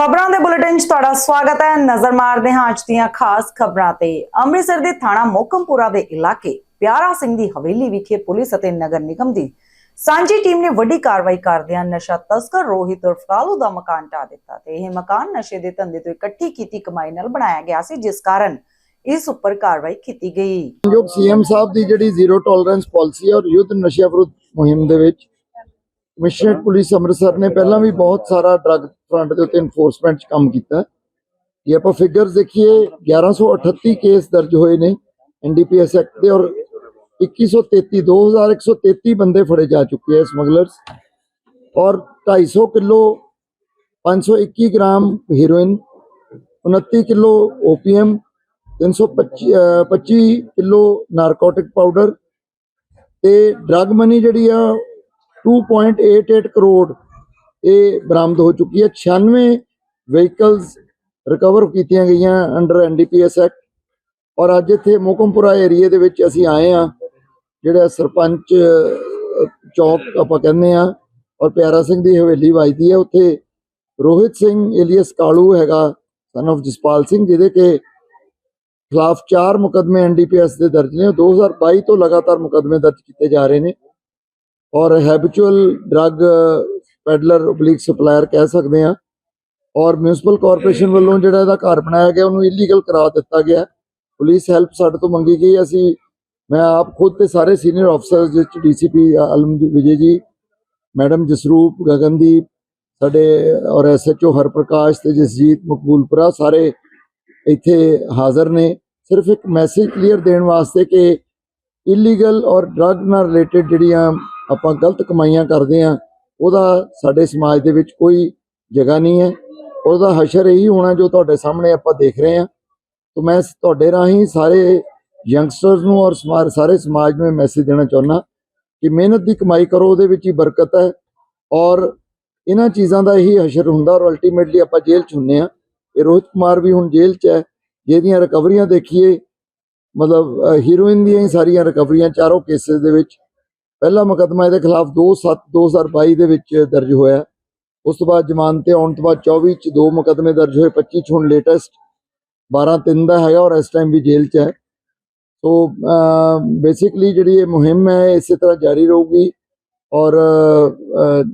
ਖਬਰਾਂ ਦੇ ਬੁਲੇਟਿਨ 'ਚ ਤੁਹਾਡਾ ਸਵਾਗਤ ਹੈ। ਨਜ਼ਰ ਮਾਰਦੇ ਹਾਂ ਅੱਜ ਦੀਆਂ ਖਾਸ ਖਬਰਾਂ ਤੇ। ਅੰਮ੍ਰਿਤਸਰ ਦੇ ਥਾਣਾ ਮੋਕਮਪੁਰਾ ਦੇ ਇਲਾਕੇ ਪਿਆਰਾ ਸਿੰਘ ਦੀ ਹਵੇਲੀ ਵਿਖੇ ਪੁਲਿਸ ਅਤੇ ਨਗਰ ਨਿਗਮ ਦੀ ਸਾਂਝੀ ਟੀਮ ਨੇ ਵੱਡੀ ਕਾਰਵਾਈ ਕਰਦਿਆਂ ਨਸ਼ਾ ਤਸਕਰ ਰੋਹਿਤ ਉਰਫ ਦਾ ਮਕਾਨ ਢਾ ਦਿੱਤਾ ਤੇ ਇਹ ਮਕਾਨ ਨਸ਼ੇ ਦੇ ਧੰਦੇ ਤੋਂ ਇਕੱਠੀ ਕੀਤੀ ਕਮਾਈ ਨਾਲ ਬਣਾਇਆ ਗਿਆ ਸੀ, ਜਿਸ ਕਾਰਨ ਇਸ ਉੱਪਰ ਕਾਰਵਾਈ ਕੀਤੀ ਗਈ। ਜੋ ਸੀਐਮ ਸਾਹਿਬ ਦੀ ਜਿਹੜੀ ਜ਼ੀਰੋ ਟੋਲਰੈਂਸ ਪਾਲਿਸੀ ਹੈ ਔਰ ਯੁੱਧ ਨਸ਼ਿਆਂ ਵਿਰੁੱਧ ਮੁਹਿੰਮ ਦੇ ਵਿੱਚ ਕਮਿਸ਼ਨਰੇਟ ਪੁਲਿਸ ਅੰਮ੍ਰਿਤਸਰ ਨੇ ਪਹਿਲਾਂ ਵੀ ਬਹੁਤ ਸਾਰਾ ਡਰੱਗ ਫਰੰਟ ਦੇ ਉੱਤੇ ਇਨਫੋਰਸਮੈਂਟ 'ਚ ਕੰਮ ਕੀਤਾ। ਜੇ ਆਪਾਂ ਫਿਗਰਸ ਦੇਖੀਏ 1138 ਕੇਸ ਦਰਜ ਹੋਏ ਨੇ ਐਨਡੀਪੀਐਸ ਐਕਟ ਦੇ ਔਰ 2133 2133 ਬੰਦੇ ਫੜੇ ਜਾ ਚੁੱਕੇ ਹੈ ਸਮਗਲਰਸ ਔਰ 250 kilo 521 gram heroin 29 kilo opium 325 uh 25 kilo narcotic powder ਤੇ ਡਰਗ ਮਨੀ ਜਿਹੜੀ ਆ 2.88 ਕਰੋੜ ਇਹ ਬਰਾਮਦ ਹੋ ਚੁੱਕੀ ਹੈ। 96 ਵਹੀਕਲਸ ਰਿਕਵਰ ਕੀਤੀਆਂ ਗਈਆਂ ਅੰਡਰ ਐਨਡੀਪੀਐਸ ਐਕਟ ਔਰ ਅੱਜ ਇੱਥੇ ਮੋਕਮਪੁਰਾ ਏਰੀਏ ਦੇ ਵਿੱਚ ਅਸੀਂ ਆਏ ਆ ਜਿਹੜਾ ਸਰਪੰਚ ਚੌਕ ਆਪਾਂ ਕਹਿੰਦੇ ਆ ਔਰ ਪਿਆਰਾ ਸਿੰਘ ਦੀ ਹਵੇਲੀ ਵੱਜਦੀ ਹੈ। ਉੱਥੇ ਰੋਹਿਤ ਸਿੰਘ ਏਲੀਅਸ ਕਾਲੂ ਹੈਗਾ ਸਨ of ਜਸਪਾਲ ਸਿੰਘ, ਜਿਹਦੇ ਕੇ ਖਿਲਾਫ ਚਾਰ ਮੁਕਦਮੇ ਐਨਡੀਪੀਐਸ ਦੇ ਦਰਜ ਨੇ। 2022 ਤੋਂ ਲਗਾਤਾਰ ਮੁਕਦਮੇ ਦਰਜ ਕੀਤੇ ਜਾ ਰਹੇ ਨੇ। ਔਰ habitual drug peddler oblique supplier ਕਹਿ ਸਕਦੇ ਆ ਔਰ ਮਿਊਨਿਸਪਲ ਕਾਰਪੋਰੇਸ਼ਨ ਵੱਲੋਂ ਜਿਹੜਾ ਇਹਦਾ ਘਰ ਬਣਾਇਆ ਗਿਆ, ਉਹਨੂੰ ਇਲੀਗਲ ਕਰਾ ਦਿੱਤਾ ਗਿਆ। ਪੁਲਿਸ ਹੈਲਪ ਸਾਡੇ ਤੋਂ ਮੰਗੀ ਗਈ। ਅਸੀਂ, ਮੈਂ ਆਪ ਖੁਦ ਤੇ ਸਾਰੇ ਸੀਨੀਅਰ ਅਫਸਰਸ ਜਿਸ ਚ ਡੀਸੀਪੀ ਅਲਮ ਵਿਜੇ ਜੀ, ਮੈਡਮ ਜਸਰੂਪ, ਗਗਨਦੀਪ, ਸਾਡੇ, ਔਰ ਐਸਐਚਓ ਹਰਪ੍ਰਕਾਸ਼ ਤੇ ਜਸਜੀਤ ਮਕਬੂਲਪੁਰਾ ਸਾਰੇ ਇੱਥੇ ਹਾਜ਼ਰ ਨੇ। ਸਿਰਫ ਇੱਕ ਮੈਸੇਜ ਕਲੀਅਰ ਦੇਣ ਵਾਸਤੇ ਕਿ ਇਲੀਗਲ ਔਰ ਡਰੱਗ ਨਾਲ ਰਿਲੇਟਡ ਜਿਹੜੀਆਂ ਆਪਾਂ ਗਲਤ ਕਮਾਈਆਂ ਕਰਦੇ ਆ ਉਹਦਾ ਸਾਡੇ ਸਮਾਜ ਦੇ ਵਿੱਚ ਕੋਈ ਜਗ੍ਹਾ ਨਹੀਂ ਹੈ। ਉਹਦਾ ਹਸ਼ਰ ਇਹੀ ਹੋਣਾ ਜੋ ਤੁਹਾਡੇ ਸਾਹਮਣੇ ਆਪਾਂ ਦੇਖ ਰਹੇ ਹਾਂ। ਤਾਂ ਮੈਂ ਤੁਹਾਡੇ ਰਾਹੀਂ ਸਾਰੇ ਯੰਗਸਟਰਸ ਨੂੰ ਔਰ ਸਮਾ- ਸਾਰੇ ਸਮਾਜ ਨੂੰ ਮੈਸੇਜ ਦੇਣਾ ਚਾਹੁੰਦਾ ਕਿ ਮਿਹਨਤ ਦੀ ਕਮਾਈ ਕਰੋ, ਉਹਦੇ ਵਿੱਚ ਹੀ ਬਰਕਤ ਹੈ ਔਰ ਇਹਨਾਂ ਚੀਜ਼ਾਂ ਦਾ ਹੀ ਹਸ਼ਰ ਹੁੰਦਾ ਔਰ ਅਲਟੀਮੇਟਲੀ ਆਪਾਂ ਜੇਲ੍ਹ ਚ ਹੁੰਨੇ ਆ ਇਹ ਰੋਹਿਤ ਕੁਮਾਰ ਵੀ ਹੁਣ ਜੇਲ੍ਹ 'ਚ ਹੈ, ਜਿਹਦੀਆਂ ਰਿਕਵਰੀਆਂ ਦੇਖੀਏ, ਮਤਲਬ ਹੀਰੋਇਨ ਦੀਆਂ ਹੀ ਸਾਰੀਆਂ ਰਿਕਵਰੀਆਂ ਚਾਰੋਂ ਕੇਸਿਸ ਦੇ ਵਿੱਚ ਪਹਿਲਾ ਮੁਕੱਦਮਾ ਇਹਦੇ ਖਿਲਾਫ 2/7 2022 ਦੇ ਵਿੱਚ ਦਰਜ ਹੋਇਆ। ਉਸ ਤੋਂ ਬਾਅਦ ਜ਼ਮਾਨਤ ਤੇ ਆਉਣ ਤੋਂ ਬਾਅਦ 24 ਚ ਦੋ ਮੁਕੱਦਮੇ ਦਰਜ ਹੋਏ 25 ਚ ਹੁਣ ਲੇਟੈਸਟ 12 3 ਦਾ ਹੈਗਾ ਔਰ ਇਸ ਟਾਈਮ ਵੀ ਜੇਲ੍ਹ 'ਚ ਹੈ। ਸੋ ਬੇਸਿਕਲੀ ਜਿਹੜੀ ਇਹ ਮੁਹਿੰਮ ਹੈ, ਇਸੇ ਤਰ੍ਹਾਂ ਜਾਰੀ ਰਹੂਗੀ। ਔਰ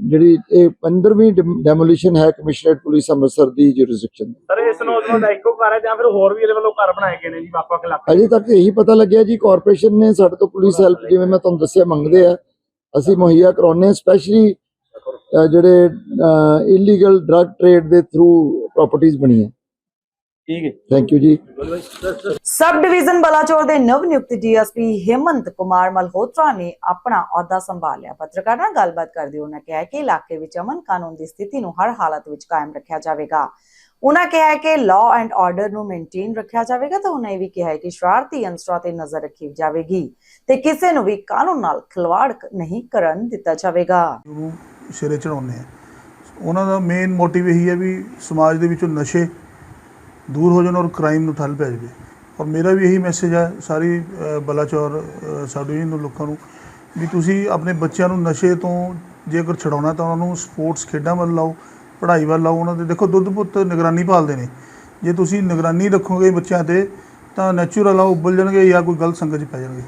ਜਿਹੜੀ ਇਹ 15ਵੀਂ ਡੈਮੋਲੀਸ਼ਨ ਹੈ ਕਮਿਸ਼ਨਰੇਟ ਪੁਲਿਸ ਅੰਮ੍ਰਿਤਸਰ ਦੀ ਜੁਰਿਸਡਿਕਸ਼ਨ ਸਰ ਇਸ ਨੌਜਵਾਨ ਦਾ ਇੱਕੋ ਘਰ ਹੈ ਜਾਂ ਫਿਰ ਹੋਰ ਵੀ ਇਹਦੇ ਵੱਲੋਂ ਘਰ ਬਣਾਏ ਗਏ ਨੇ ਜੀ ਵੱਖ ਇਲਾਕੇ ਅਜੇ ਤੱਕ ਇਹੀ ਪਤਾ ਲੱਗਿਆ ਜੀ ਕਾਰਪੋਰੇਸ਼ਨ ਨੇ ਸਾਡੇ ਤੋਂ ਪੁਲਿਸ ਹੈਲਪ ਜਿਵੇਂ ਮੈਂ ਤੁਹਾਨੂੰ ਦੱਸਿਆ ਮੰਗਦੇ ਆ। ਅਸੀਂ ਮੁਹੱਈਆ ਕਰਾਉਂਦੇ ਹਾਂ ਸਪੈਸ਼ਲੀ ਜਿਹੜੇ ਇਲੀਗਲ ਡਰੱਗ ਟ੍ਰੇਡ ਦੇ ਥਰੂ ਪ੍ਰਾਪਰਟੀਆਂ ਬਣੀਆਂ। ਠੀਕ ਹੈ। ਥੈਂਕ ਯੂ ਜੀ। ਸਬ ਡਿਵੀਜ਼ਨ ਬਲਾਚੌਰ ਦੇ ਨਵ ਨਿਯੁਕਤ ਡੀਐਸਪੀ ਹਿਮੰਤ ਕੁਮਾਰ ਮਲਹੋਤਰਾ ਨੇ ਆਪਣਾ ਅਹੁਦਾ ਸੰਭਾਲਿਆ ਪੱਤਰਕਾਰਾਂ ਨਾਲ ਗੱਲਬਾਤ ਕਰਦੇ ਉਹਨਾਂ ਕਿਹਾ ਕਿ ਇਲਾਕੇ ਵਿੱਚ ਅਮਨ ਕਾਨੂੰਨ ਦੀ ਸਥਿਤੀ ਨੂੰ ਹਰ ਹਾਲਤ ਵਿੱਚ ਕਾਇਮ ਰੱਖਿਆ ਜਾਵੇਗਾ। ਉਹਨਾਂ ਕਿਹਾ ਕਿ ਲਾਅ ਐਂਡ ਆਰਡਰ ਨੂੰ ਮੇਨਟੇਨ ਰੱਖਿਆ ਜਾਵੇਗਾ ਤਾਂ ਉਹਨਾਂ ਇਹ ਵੀ ਕਿਹਾ ਕਿ ਸ਼ਰਾਰਤੀ ਅੰਸਰਾਂ ਤੇ ਨਜ਼ਰ ਰੱਖੀ ਜਾਵੇਗੀ ਤੇ ਕਿਸੇ ਨੂੰ ਵੀ ਕਾਨੂੰਨ ਨਾਲ ਖਿਲਵਾੜ ਨਹੀਂ ਕਰਨ ਦਿੱਤਾ ਜਾਵੇਗਾ। ਸਿਰੇ ਚੜਾਉਂਦੇ ਆ। ਉਹਨਾਂ ਦਾ ਮੇਨ ਮੋਟਿਵ ਇਹੀ ਹੈ ਵੀ ਸਮਾਜ ਦੇ ਵਿੱਚੋਂ ਨਸ਼ੇ ਦੂਰ ਹੋ ਜਾਣ ਔਰ ਕ੍ਰਾਈਮ ਨੂੰ ਠੱਲ ਪੈ ਜਾਵੇ। ਔਰ ਮੇਰਾ ਵੀ ਇਹੀ ਮੈਸੇਜ ਹੈ ਸਾਰੀ ਬਲਾਚੌਰ ਅ, ਨੂੰ ਲੋਕਾਂ ਨੂੰ ਵੀ ਤੁਸੀਂ ਆਪਣੇ ਬੱਚਿਆਂ ਨੂੰ ਨਸ਼ੇ ਤੋਂ ਜੇਕਰ ਛਡਾਉਣਾ ਤਾਂ ਉਹਨਾਂ ਨੂੰ ਸਪੋਰਟਸ ਖੇਡਾਂ ਵੱਲ ਲਾਓ ਪੜ੍ਹਾਈ ਵੱਲ ਲਾਓ ਉਹਨਾਂ ਦੇ ਦੇਖੋ ਦੁੱਧ ਪੁੱਤ ਨਿਗਰਾਨੀ ਭਾਲਦੇ ਨੇ। ਜੇ ਤੁਸੀਂ ਨਿਗਰਾਨੀ ਰੱਖੋਗੇ ਬੱਚਿਆਂ ਤੇ ਤਾਂ ਨੈਚੁਰਲ ਆ ਉਹ ਉੱਬਲ ਜਾਣਗੇ ਜਾਂ ਕੋਈ ਗਲਤ ਸੰਗਤ 'ਚ ਪੈ ਜਾਣਗੇ।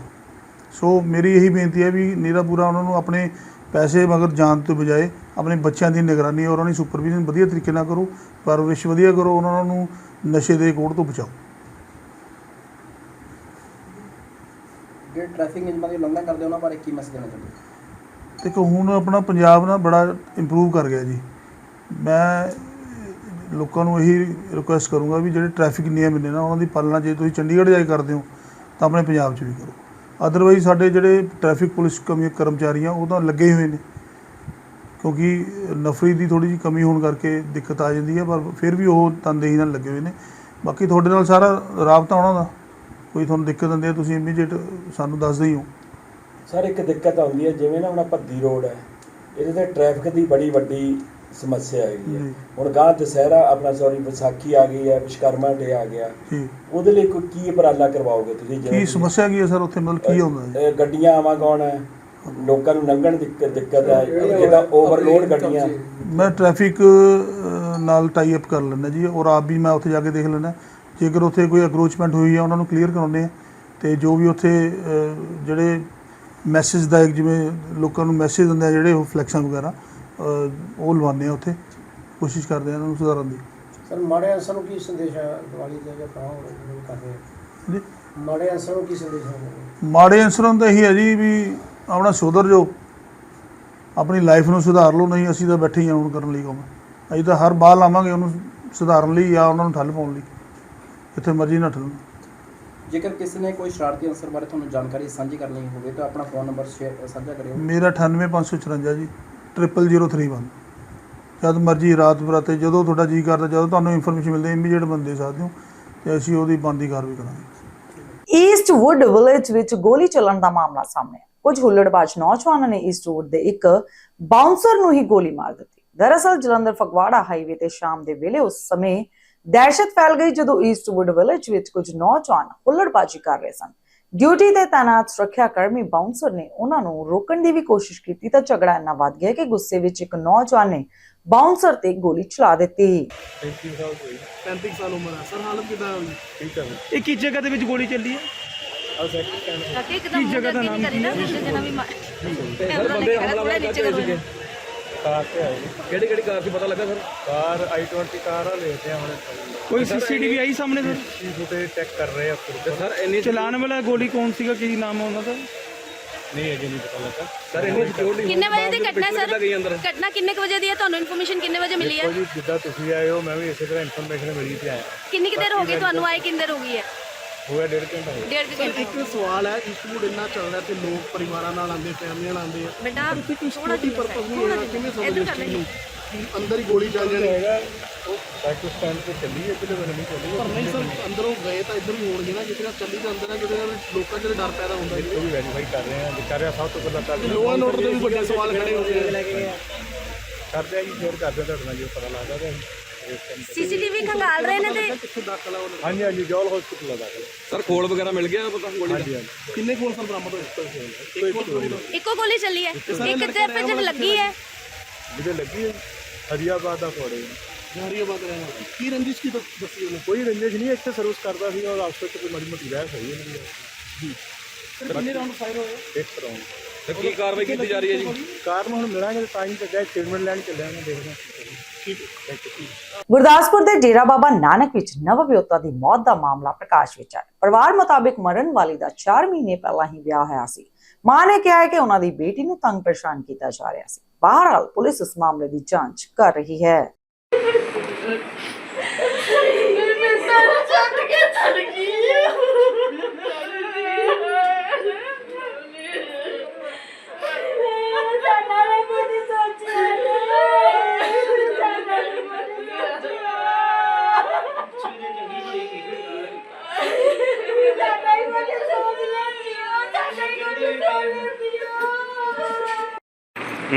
ਸੋ ਮੇਰੀ ਇਹੀ ਬੇਨਤੀ ਹੈ ਵੀ ਨੀਰਾ ਪੂਰਾ ਉਹਨਾਂ ਨੂੰ ਆਪਣੇ ਪੈਸੇ ਮਗਰ ਜਾਣ ਤੋਂ ਬਜਾਏ ਆਪਣੇ ਬੱਚਿਆਂ ਦੀ ਨਿਗਰਾਨੀ ਔਰ ਉਹਨਾਂ ਦੀ ਸੁਪਰਵਿਜ਼ਨ ਵਧੀਆ ਤਰੀਕੇ ਨਾਲ ਕਰੋ ਪਰਵਰਿਸ਼ ਵਧੀਆ ਕਰੋ ਉਹਨਾਂ ਨੂੰ ਨਸ਼ੇ ਦੇ ਕੋੜ ਤੋਂ ਬਚਾਓ। ਜਿਹੜੇ ਟ੍ਰੈਫਿਕ ਨਿਯਮਾਂ ਦੀ ਉਲੰਘਣਾ ਕਰਦੇ ਉਹਨਾਂ ਬਾਰੇ ਕੀ ਮੈਸੇਜ ਦੇਣਾ ਚਾਹੁੰਦੇ ਦੇਖੋ, ਹੁਣ ਆਪਣਾ ਪੰਜਾਬ ਨਾ ਬੜਾ ਇੰਪਰੂਵ ਕਰ ਗਿਆ ਜੀ। ਮੈਂ ਲੋਕਾਂ ਨੂੰ ਇਹੀ ਰਿਕੁਐਸਟ ਕਰੂੰਗਾ ਵੀ ਜਿਹੜੇ ਟ੍ਰੈਫਿਕ ਨਿਯਮ ਨੇ ਨਾ, ਉਹਨਾਂ ਦੀ ਪਾਲਣਾ ਜੇ ਤੁਸੀਂ ਚੰਡੀਗੜ੍ਹ ਜਾ ਕੇ ਕਰਦੇ ਹੋ, ਤਾਂ ਆਪਣੇ ਪੰਜਾਬ 'ਚ ਵੀ ਕਰੋ। ਅਦਰਵਾਈਜ਼ ਸਾਡੇ ਜਿਹੜੇ ਟ੍ਰੈਫਿਕ ਪੁਲਿਸ ਕਮੀ ਕਰਮਚਾਰੀ ਆ ਉਹ ਤਾਂ ਲੱਗੇ ਹੀ ਹੋਏ ਨੇ। ਕਿਉਂਕਿ ਨਫਰੀ ਦੀ ਥੋੜੀ ਜਿਹੀ ਕਮੀ ਹੋਣ ਕਰਕੇ ਦਿੱਕਤ ਆ ਜਾਂਦੀ ਹੈ, ਪਰ ਫਿਰ ਵੀ ਉਹ ਤਨਦੇਹੀ ਨਾਲ ਲੱਗੇ ਹੋਏ ਨੇ। ਬਾਕੀ ਤੁਹਾਡੇ ਨਾਲ ਸਾਰਾ ਰਾਬਤਾ ਉਹਨਾਂ ਦਾ। ਕੋਈ ਤੁਹਾਨੂੰ ਦਿੱਕਤ ਆਉਂਦੀ ਹੈ ਤੁਸੀਂ ਇਮੀਡੀਏਟ ਸਾਨੂੰ ਦੱਸਦੇ ਹੀ ਹੋ ਸਰ ਇੱਕ ਦਿੱਕਤ ਆਉਂਦੀ ਹੈ ਜਿਵੇਂ ਨਾ ਹੁਣ ਭੱਦੀ ਰੋਡ ਹੈ ਇਹਦੇ ਤੇ ਟ੍ਰੈਫਿਕ ਦੀ ਬੜੀ ਵੱਡੀ ਸਮੱਸਿਆ ਹੈਗੀ ਹੈ। ਹੁਣ ਗਾਂ ਦਸਹਿਰਾ ਆਪਣਾ ਸੌਰੀ ਵਿਸਾਖੀ ਆ ਗਈ ਹੈ ਵਿਸ਼ਕਰਮਾ ਡੇ ਆ ਗਿਆ। ਉਹਦੇ ਲਈ ਕੋਈ ਕੀ ਉਪਰਾਲਾ ਕਰਵਾਓਗੇ ਤੁਸੀਂ? ਕੀ ਸਮੱਸਿਆ ਕੀ ਹੈ ਸਰ ਉੱਥੇ? ਮਤਲਬ ਕੀ ਹੁੰਦਾ ਹੈ ਗੱਡੀਆਂ ਆਵਾਗੌਣ ਹੈ? ਲੋਕਾਂ ਨੂੰ ਲੰਘਣ ਦੀ ਦਿੱਕਤ ਦਿੱਕਤ ਹੈ। ਜਿੱਦਾਂ ਓਵਰਲੋਡ ਗੱਡੀਆਂ। ਮੈਂ ਟ੍ਰੈਫਿਕ ਨਾਲ ਟਾਈ ਅਪ ਕਰ ਲੈਂਦਾ ਜੀ ਔਰ ਆਪ ਵੀ ਮੈਂ ਉੱਥੇ ਜਾ ਕੇ ਦੇਖ ਲੈਂਦਾ। ਜੇਕਰ ਉੱਥੇ ਕੋਈ ਅਕਰੋਚਮੈਂਟ ਹੋਈ ਹੈ ਉਹਨਾਂ ਨੂੰ ਕਲੀਅਰ ਕਰਾਉਂਦੇ ਆ ਤੇ ਜੋ ਵੀ ਉੱਥੇ ਜਿਹੜੇ ਮੈਸੇਜ ਦਾ ਜਿਵੇਂ ਲੋਕਾਂ ਨੂੰ ਮੈਸੇਜ ਦਿੰਦੇ ਆ ਜਿਹੜੇ ਉਹ ਫਲੈਕਸਾਂ ਵਗੈਰਾ ਉਹ ਲਵਾਉਂਦੇ ਆ ਉੱਥੇ। ਕੋਸ਼ਿਸ਼ ਕਰਦੇ ਆ ਇਹਨਾਂ ਨੂੰ ਸੁਧਾਰਨ ਦੀ। ਸਰ ਮਾੜੇ ਅੰਸਰ ਨੂੰ ਕੀ ਸੰਦੇਸ਼ ਹੈ ਦੀਵਾਲੀ ਦੇ ਜਾਂ ਹੋ ਰਹੇ ਕਰ ਰਹੇ? ਜੀ? ਮਾੜੇ ਅੰਸਰ ਨੂੰ ਕੀ ਸੰਦੇਸ਼ ਹੈ ਮਾੜੇ ਅਨਸਰਾਂ ਦਾ ਇਹੀ ਹੈ ਜੀ ਵੀ ਆਪਣਾ ਸੁਧਰ ਜੋ ਆਪਣੀ ਲਾਈਫ ਨੂੰ ਸੁਧਾਰ ਲਓ ਨਹੀਂ ਅਸੀਂ ਤਾਂ ਬੈਠੇ ਹੀ ਹਾਂ ਹੁਣ ਕਰਨ ਲਈ ਕੰਮ। ਅਸੀਂ ਤਾਂ ਹਰ ਬਾਲ ਲਾਵਾਂਗੇ ਉਹਨੂੰ ਸੁਧਾਰਨ ਲਈ ਜਾਂ ਉਹਨਾਂ ਨੂੰ ਠੱਲ ਪਾਉਣ ਲਈ। ਜਿੱਥੇ ਮਰਜ਼ੀ ਨੱਠ ਲੈਣ ਜੇਕਰ ਕਿਸੇ ਨੇ ਕੋਈ ਸ਼ਰਾਰਤੀ ਅੰਸਰ ਬਾਰੇ ਤੁਹਾਨੂੰ ਜਾਣਕਾਰੀ ਸਾਂਝੀ ਕਰਨੀ ਹੋਵੇ ਤਾਂ ਆਪਣਾ ਫੋਨ ਨੰਬਰ ਸ਼ੇਅਰ ਸਾਂਝਾ ਕਰਿਓ। ਮੇਰਾ 98554 ਜੀ 00031 ਜਦ ਮਰਜ਼ੀ ਰਾਤ ਬਰਾਤੇ ਜਦੋਂ ਤੁਹਾਡਾ ਜੀ ਕਰਦਾ ਜਦੋਂ ਤੁਹਾਨੂੰ ਇਨਫੋਰਮੇਸ਼ਨ ਮਿਲਦੀ ਇਮੀਡੀਏਟ ਬੰਦੇ ਸਕਦੇ ਹੋ ਤੇ ਅਸੀਂ ਉਹਦੀ ਬਣਦੀ ਕਾਰਵਾਈ ਕਰਾਂਗੇ। ਈਸਟ ਵੁੱਡ ਵਿਲੇਜ ਵਿੱਚ ਗੋਲੀ ਚੱਲਣ ਦਾ ਮਾਮਲਾ ਸਾਹਮਣੇ ਆਇਆ। ਕੁਝ ਹੁੱਲੜਬਾਜ਼ ਨੌਜਵਾਨਾਂ ਨੇ ਈਸਟ ਵੁੱਡ ਦੇ ਇੱਕ ਬਾਉਂਸਰ ਨੂੰ ਹੀ ਗੋਲੀ ਮਾਰ ਦਿੱਤੀ। ਦਰਅਸਲ ਜਲੰਧਰ ਫਗਵਾੜਾ ਹਾਈਵੇ ਤੇ ਸ਼ਾਮ ਦੇ ਵੇਲੇ ਉਸ ਸਮੇਂ ਦਹਿਸ਼ਤ ਫੈਲ ਗਈ ਜਦੋਂ ਈਸਟ ਵੁੱਡ ਵਿਲੇਜ ਵਿੱਚ ਕੁਝ ਨੌਜਵਾਨ ਹੁੱਲੜਬਾਜ਼ੀ ਕਰ ਰਹੇ ਸਨ। ਡਿਊਟੀ ਤੇ ਤਾਇਨਾਤ ਸੁਰੱਖਿਆ ਕਰਮੀ ਬਾਉਂਸਰ ਨੇ ਉਹਨਾਂ ਨੂੰ ਰੋਕਣ ਦੀ ਵੀ ਕੋਸ਼ਿਸ਼ ਕੀਤੀ ਤਾਂ ਝਗੜਾ ਇੰਨਾ ਵੱਧ ਗਿਆ ਕਿ ਗੁੱਸੇ ਵਿੱਚ ਇੱਕ ਨੌਜਵਾਨ ਨੇ ਬਾਉਂਸਰ ਤੇ ਗੋਲੀ ਚਲਾ ਦਿੱਤੀ। 35 ਸਾਲ ਉਮਰ ਹੈ ਸਰ ਹਾਲਤ ਕਿਦਾਂ ਹੋਈ? ਠੀਕ ਹੈ ਇਹ ਜਗ੍ਹਾ ਦੇ ਵਿੱਚ ਗੋਲੀ ਚੱਲੀ ਹੈ? ਇੱਕਦਮ ਜਗ੍ਹਾ ਦਾ ਨਾਮ ਕਰੀ ਨਾ ਦੂਜੇ ਵੀ ਮਾਰ ਬੰਦੇ ਹਮਲਾ ਨੀਚੇ ਕਰੋ ਕਾਰ ਤੇ ਆਏ ਕਿਹੜੀ ਕਿਹੜੀ ਕਾਰ ਸੀ? ਪਤਾ ਲੱਗਾ ਸਰ? ਕਾਰ i20 ਕਾਰ ਆ ਲੈਤੇ ਆ ਹੁਣ। ਕੋਈ ਸੀਸੀਟੀਵੀ ਆਈ ਸਾਹਮਣੇ ਸਰ? ਸੀ ਫੁਟੇਜ ਚੈੱਕ ਕਰ ਰਹੇ ਆ ਫਿਰ ਸਰ ਇੰਨੀ ਚਲਾਨ ਵਾਲਾ ਗੋਲੀ ਕੌਣ ਸੀਗਾ? ਕੀ ਨਾਮ ਹੈ ਉਹਨਾਂ ਦਾ? ਨਹੀਂ ਅਜੇ ਨਹੀਂ ਪਤਾ ਲੱਗਾ। ਸਰ ਇੰਨੀ ਸਿਕਿਉਰਿਟੀ ਕਿੰਨੇ ਵਜੇ ਦੀ ਘਟਨਾ ਸਰ? ਘਟਨਾ ਕਿੰਨੇ ਕੁ ਵਜੇ ਦੀ ਹੈ? ਤੁਹਾਨੂੰ ਇਨਫੋਰਮੇਸ਼ਨ ਕਿੰਨੇ ਵਜੇ ਮਿਲੀ ਹੈ? ਜੀ ਜਿੱਦਾਂ ਤੁਸੀਂ ਆਏ ਹੋ ਮੈਂ ਵੀ ਇਸੇ ਤਰ੍ਹਾਂ ਇਨਫੋਰਮੇਸ਼ਨ ਮਿਲੀ ਤੇ ਆਇਆ। ਕਿੰਨੀ ਕੁ ਦੇਰ ਹੋ ਗਈ ਤੁਹਾਨੂੰ? ਆਏ ਕਿੰਨੇ ਦੇਰ ਹੋ ਗਈ ਹੈ? ਹੋਇਆ ਡੇਢ ਘੰਟਾ ਹੋ ਡੇਢ ਕੁ ਘੰਟੇ ਇੱਕ ਸਵਾਲ ਹੈ ਈਸਟਵੁੱਡ ਇੰਨਾ ਚੱਲਦਾ ਤੇ ਲੋਕ ਪਰਿਵਾਰਾਂ ਨਾਲ ਆਉਂਦੇ ਫੈਮਲੀਆਂ ਨਾਲ ਆਉਂਦੇ ਆ। ਬੇਟਾ ਥੋੜਾ ਜਿਹਾ ਪਰਪਸ ਨਹੀਂ ਹੈ ਕਿਵੇਂ ਸਮਝਦੇ ਇਸ ਚੀਜ਼ ਨੂੰ? ਕਿ ਅੰਦਰ ਹੀ ਗੋਲੀ ਚੱਲ ਜਾਣੀ ਹੈਗਾ ਉਹ ਸਟੈਂਡ ਤੇ ਚੱਲੀ ਹੈ ਕਿਤੇ ਬਣ ਨਹੀਂ ਚੱਲੀ ਪਰ ਨਹੀਂ ਸਰ ਅੰਦਰੋਂ ਗਏ ਤਾਂ ਇੱਧਰ ਹੀ ਹੋਣਗੇ ਨਾ ਜਿਹਦੇ ਨਾਲ ਚੱਲੀ ਅੰਦਰ ਹੈ ਜਿਹਦੇ ਨਾਲ ਲੋਕਾਂ 'ਚ ਡਰ ਪੈਦਾ ਹੁੰਦਾ ਜੀ ਉਹ ਵੀ ਵੈਰੀਫਾਈ ਕਰ ਰਹੇ ਆ ਵਿਚਾਰਿਆ ਸਭ ਤੋਂ ਪਹਿਲਾਂ ਕਰ ਲੋਅ ਐਂਡ ਆਰਡਰ ਦੇ ਵੀ ਵੱਡੇ ਸਵਾਲ ਖੜੇ ਹੋ ਗਏ ਕਰਦੇ ਆ ਜੀ ਸ਼ੇਅਰ ਕਰਦੇ ਆ ਤੁਹਾਡੇ ਨਾਲ ਜੋ ਪਤਾ ਲੱਗਦਾ ਇਸ ਤੇ- ਸੀਸੀਟੀਵੀ ਖੰਗਾਲ ਰਹੇ ਨੇ ਤੇ ਦਾਖਲ ਉਹਨਾਂ ਹਾਂਜੀ ਹਾਂਜੀ ਜੋਲ ਹਸਪੀਟਲ ਲਗਾ ਕੇ ਸਰ ਖੋਲ ਵਗੈਰਾ ਮਿਲ ਗਿਆ ਪਤਾ ਗੋਲੀ ਦਾ? ਹਾਂਜੀ ਹਾਂਜੀ। ਕਿੰਨੇ ਖੋਲ ਸਰ ਬਰਾਮਦ ਹੋਏ? ਇੱਕ ਖੋਲ ਇੱਕੋ ਗੋਲੀ ਚੱਲੀ ਹੈ। ਇੱਕ ਤੇ ਫਿਰ ਜਦ ਲੱਗੀ ਹੈ। ਜਿਹਦੇ ਲੱਗੀ ਹੈ ਹਰੀਆਬਾਦ ਦਾ ਕੋੜੇ ਜਹਰੀਆਬਾਦ ਰਹਿਣਾ ਕੀ ਰੰਜਿਸ਼ ਕੀ ਦੱਸ- ਦੱਸੀ ਉਹਨੇ? ਕੋਈ ਰੰਜਿਸ਼ ਨਹੀਂ ਇੱਥੇ ਸਰਵਿਸ ਕਰਦਾ ਸੀਗਾ ਔਰ ਆਪਸ ਵਿੱਚ ਕੋਈ ਮਾੜੀ ਮੋਟੀ ਰਹਿ ਸਹੀ ਹੈ। ਜੀ। ਸਰ ਕਿੰਨੇ ਰਾਉਂਡ ਫਾਇਰ ਹੋਏ? ਇੱਕ ਤਰ੍ਹਾਂ ਤੇ ਕੀ ਕਾਰਵਾਈ ਕੀਤੀ ਜਾ ਰਹੀ ਹੈ ਜੀ? ਕਾਰਨ ਹੁਣ ਮਿਲਾਂਗੇ ਤਾਂ ਹੀ ਚੱਲਿਆ ਸਟੇਟਮੈਂਟ ਲੈਣ ਚੱਲਿਆ ਮੈਂ ਦੇਖਦਾ ਹੈ। ਗੁਰਦਾਸਪੁਰ ਦੇ ਡੇਰਾ ਬਾਬਾ ਨਾਨਕ ਵਿੱਚ ਨਵਵਿਆਹੁਤਾ ਦੀ ਮੌਤ ਦਾ ਮਾਮਲਾ ਪ੍ਰਕਾਸ਼ ਵਿੱਚ ਆਇਆ। ਪਰਿਵਾਰ ਮੁਤਾਬਿਕ ਮਰਨ ਵਾਲੀ ਦਾ 4 ਮਹੀਨੇ ਪਹਿਲਾਂ ਹੀ ਵਿਆਹ ਹੋਇਆ ਸੀ। ਮਾਂ ਨੇ ਕਿਹਾ ਹੈ ਕਿ ਉਹਨਾਂ ਦੀ ਬੇਟੀ ਨੂੰ ਤੰਗ ਪਰੇਸ਼ਾਨ ਕੀਤਾ ਜਾ ਰਿਹਾ ਸੀ। ਬਹਰਹਾਲ ਪੁਲਿਸ ਇਸ ਮਾਮਲੇ ਦੀ ਜਾਂਚ ਕਰ ਰਹੀ ਹੈ।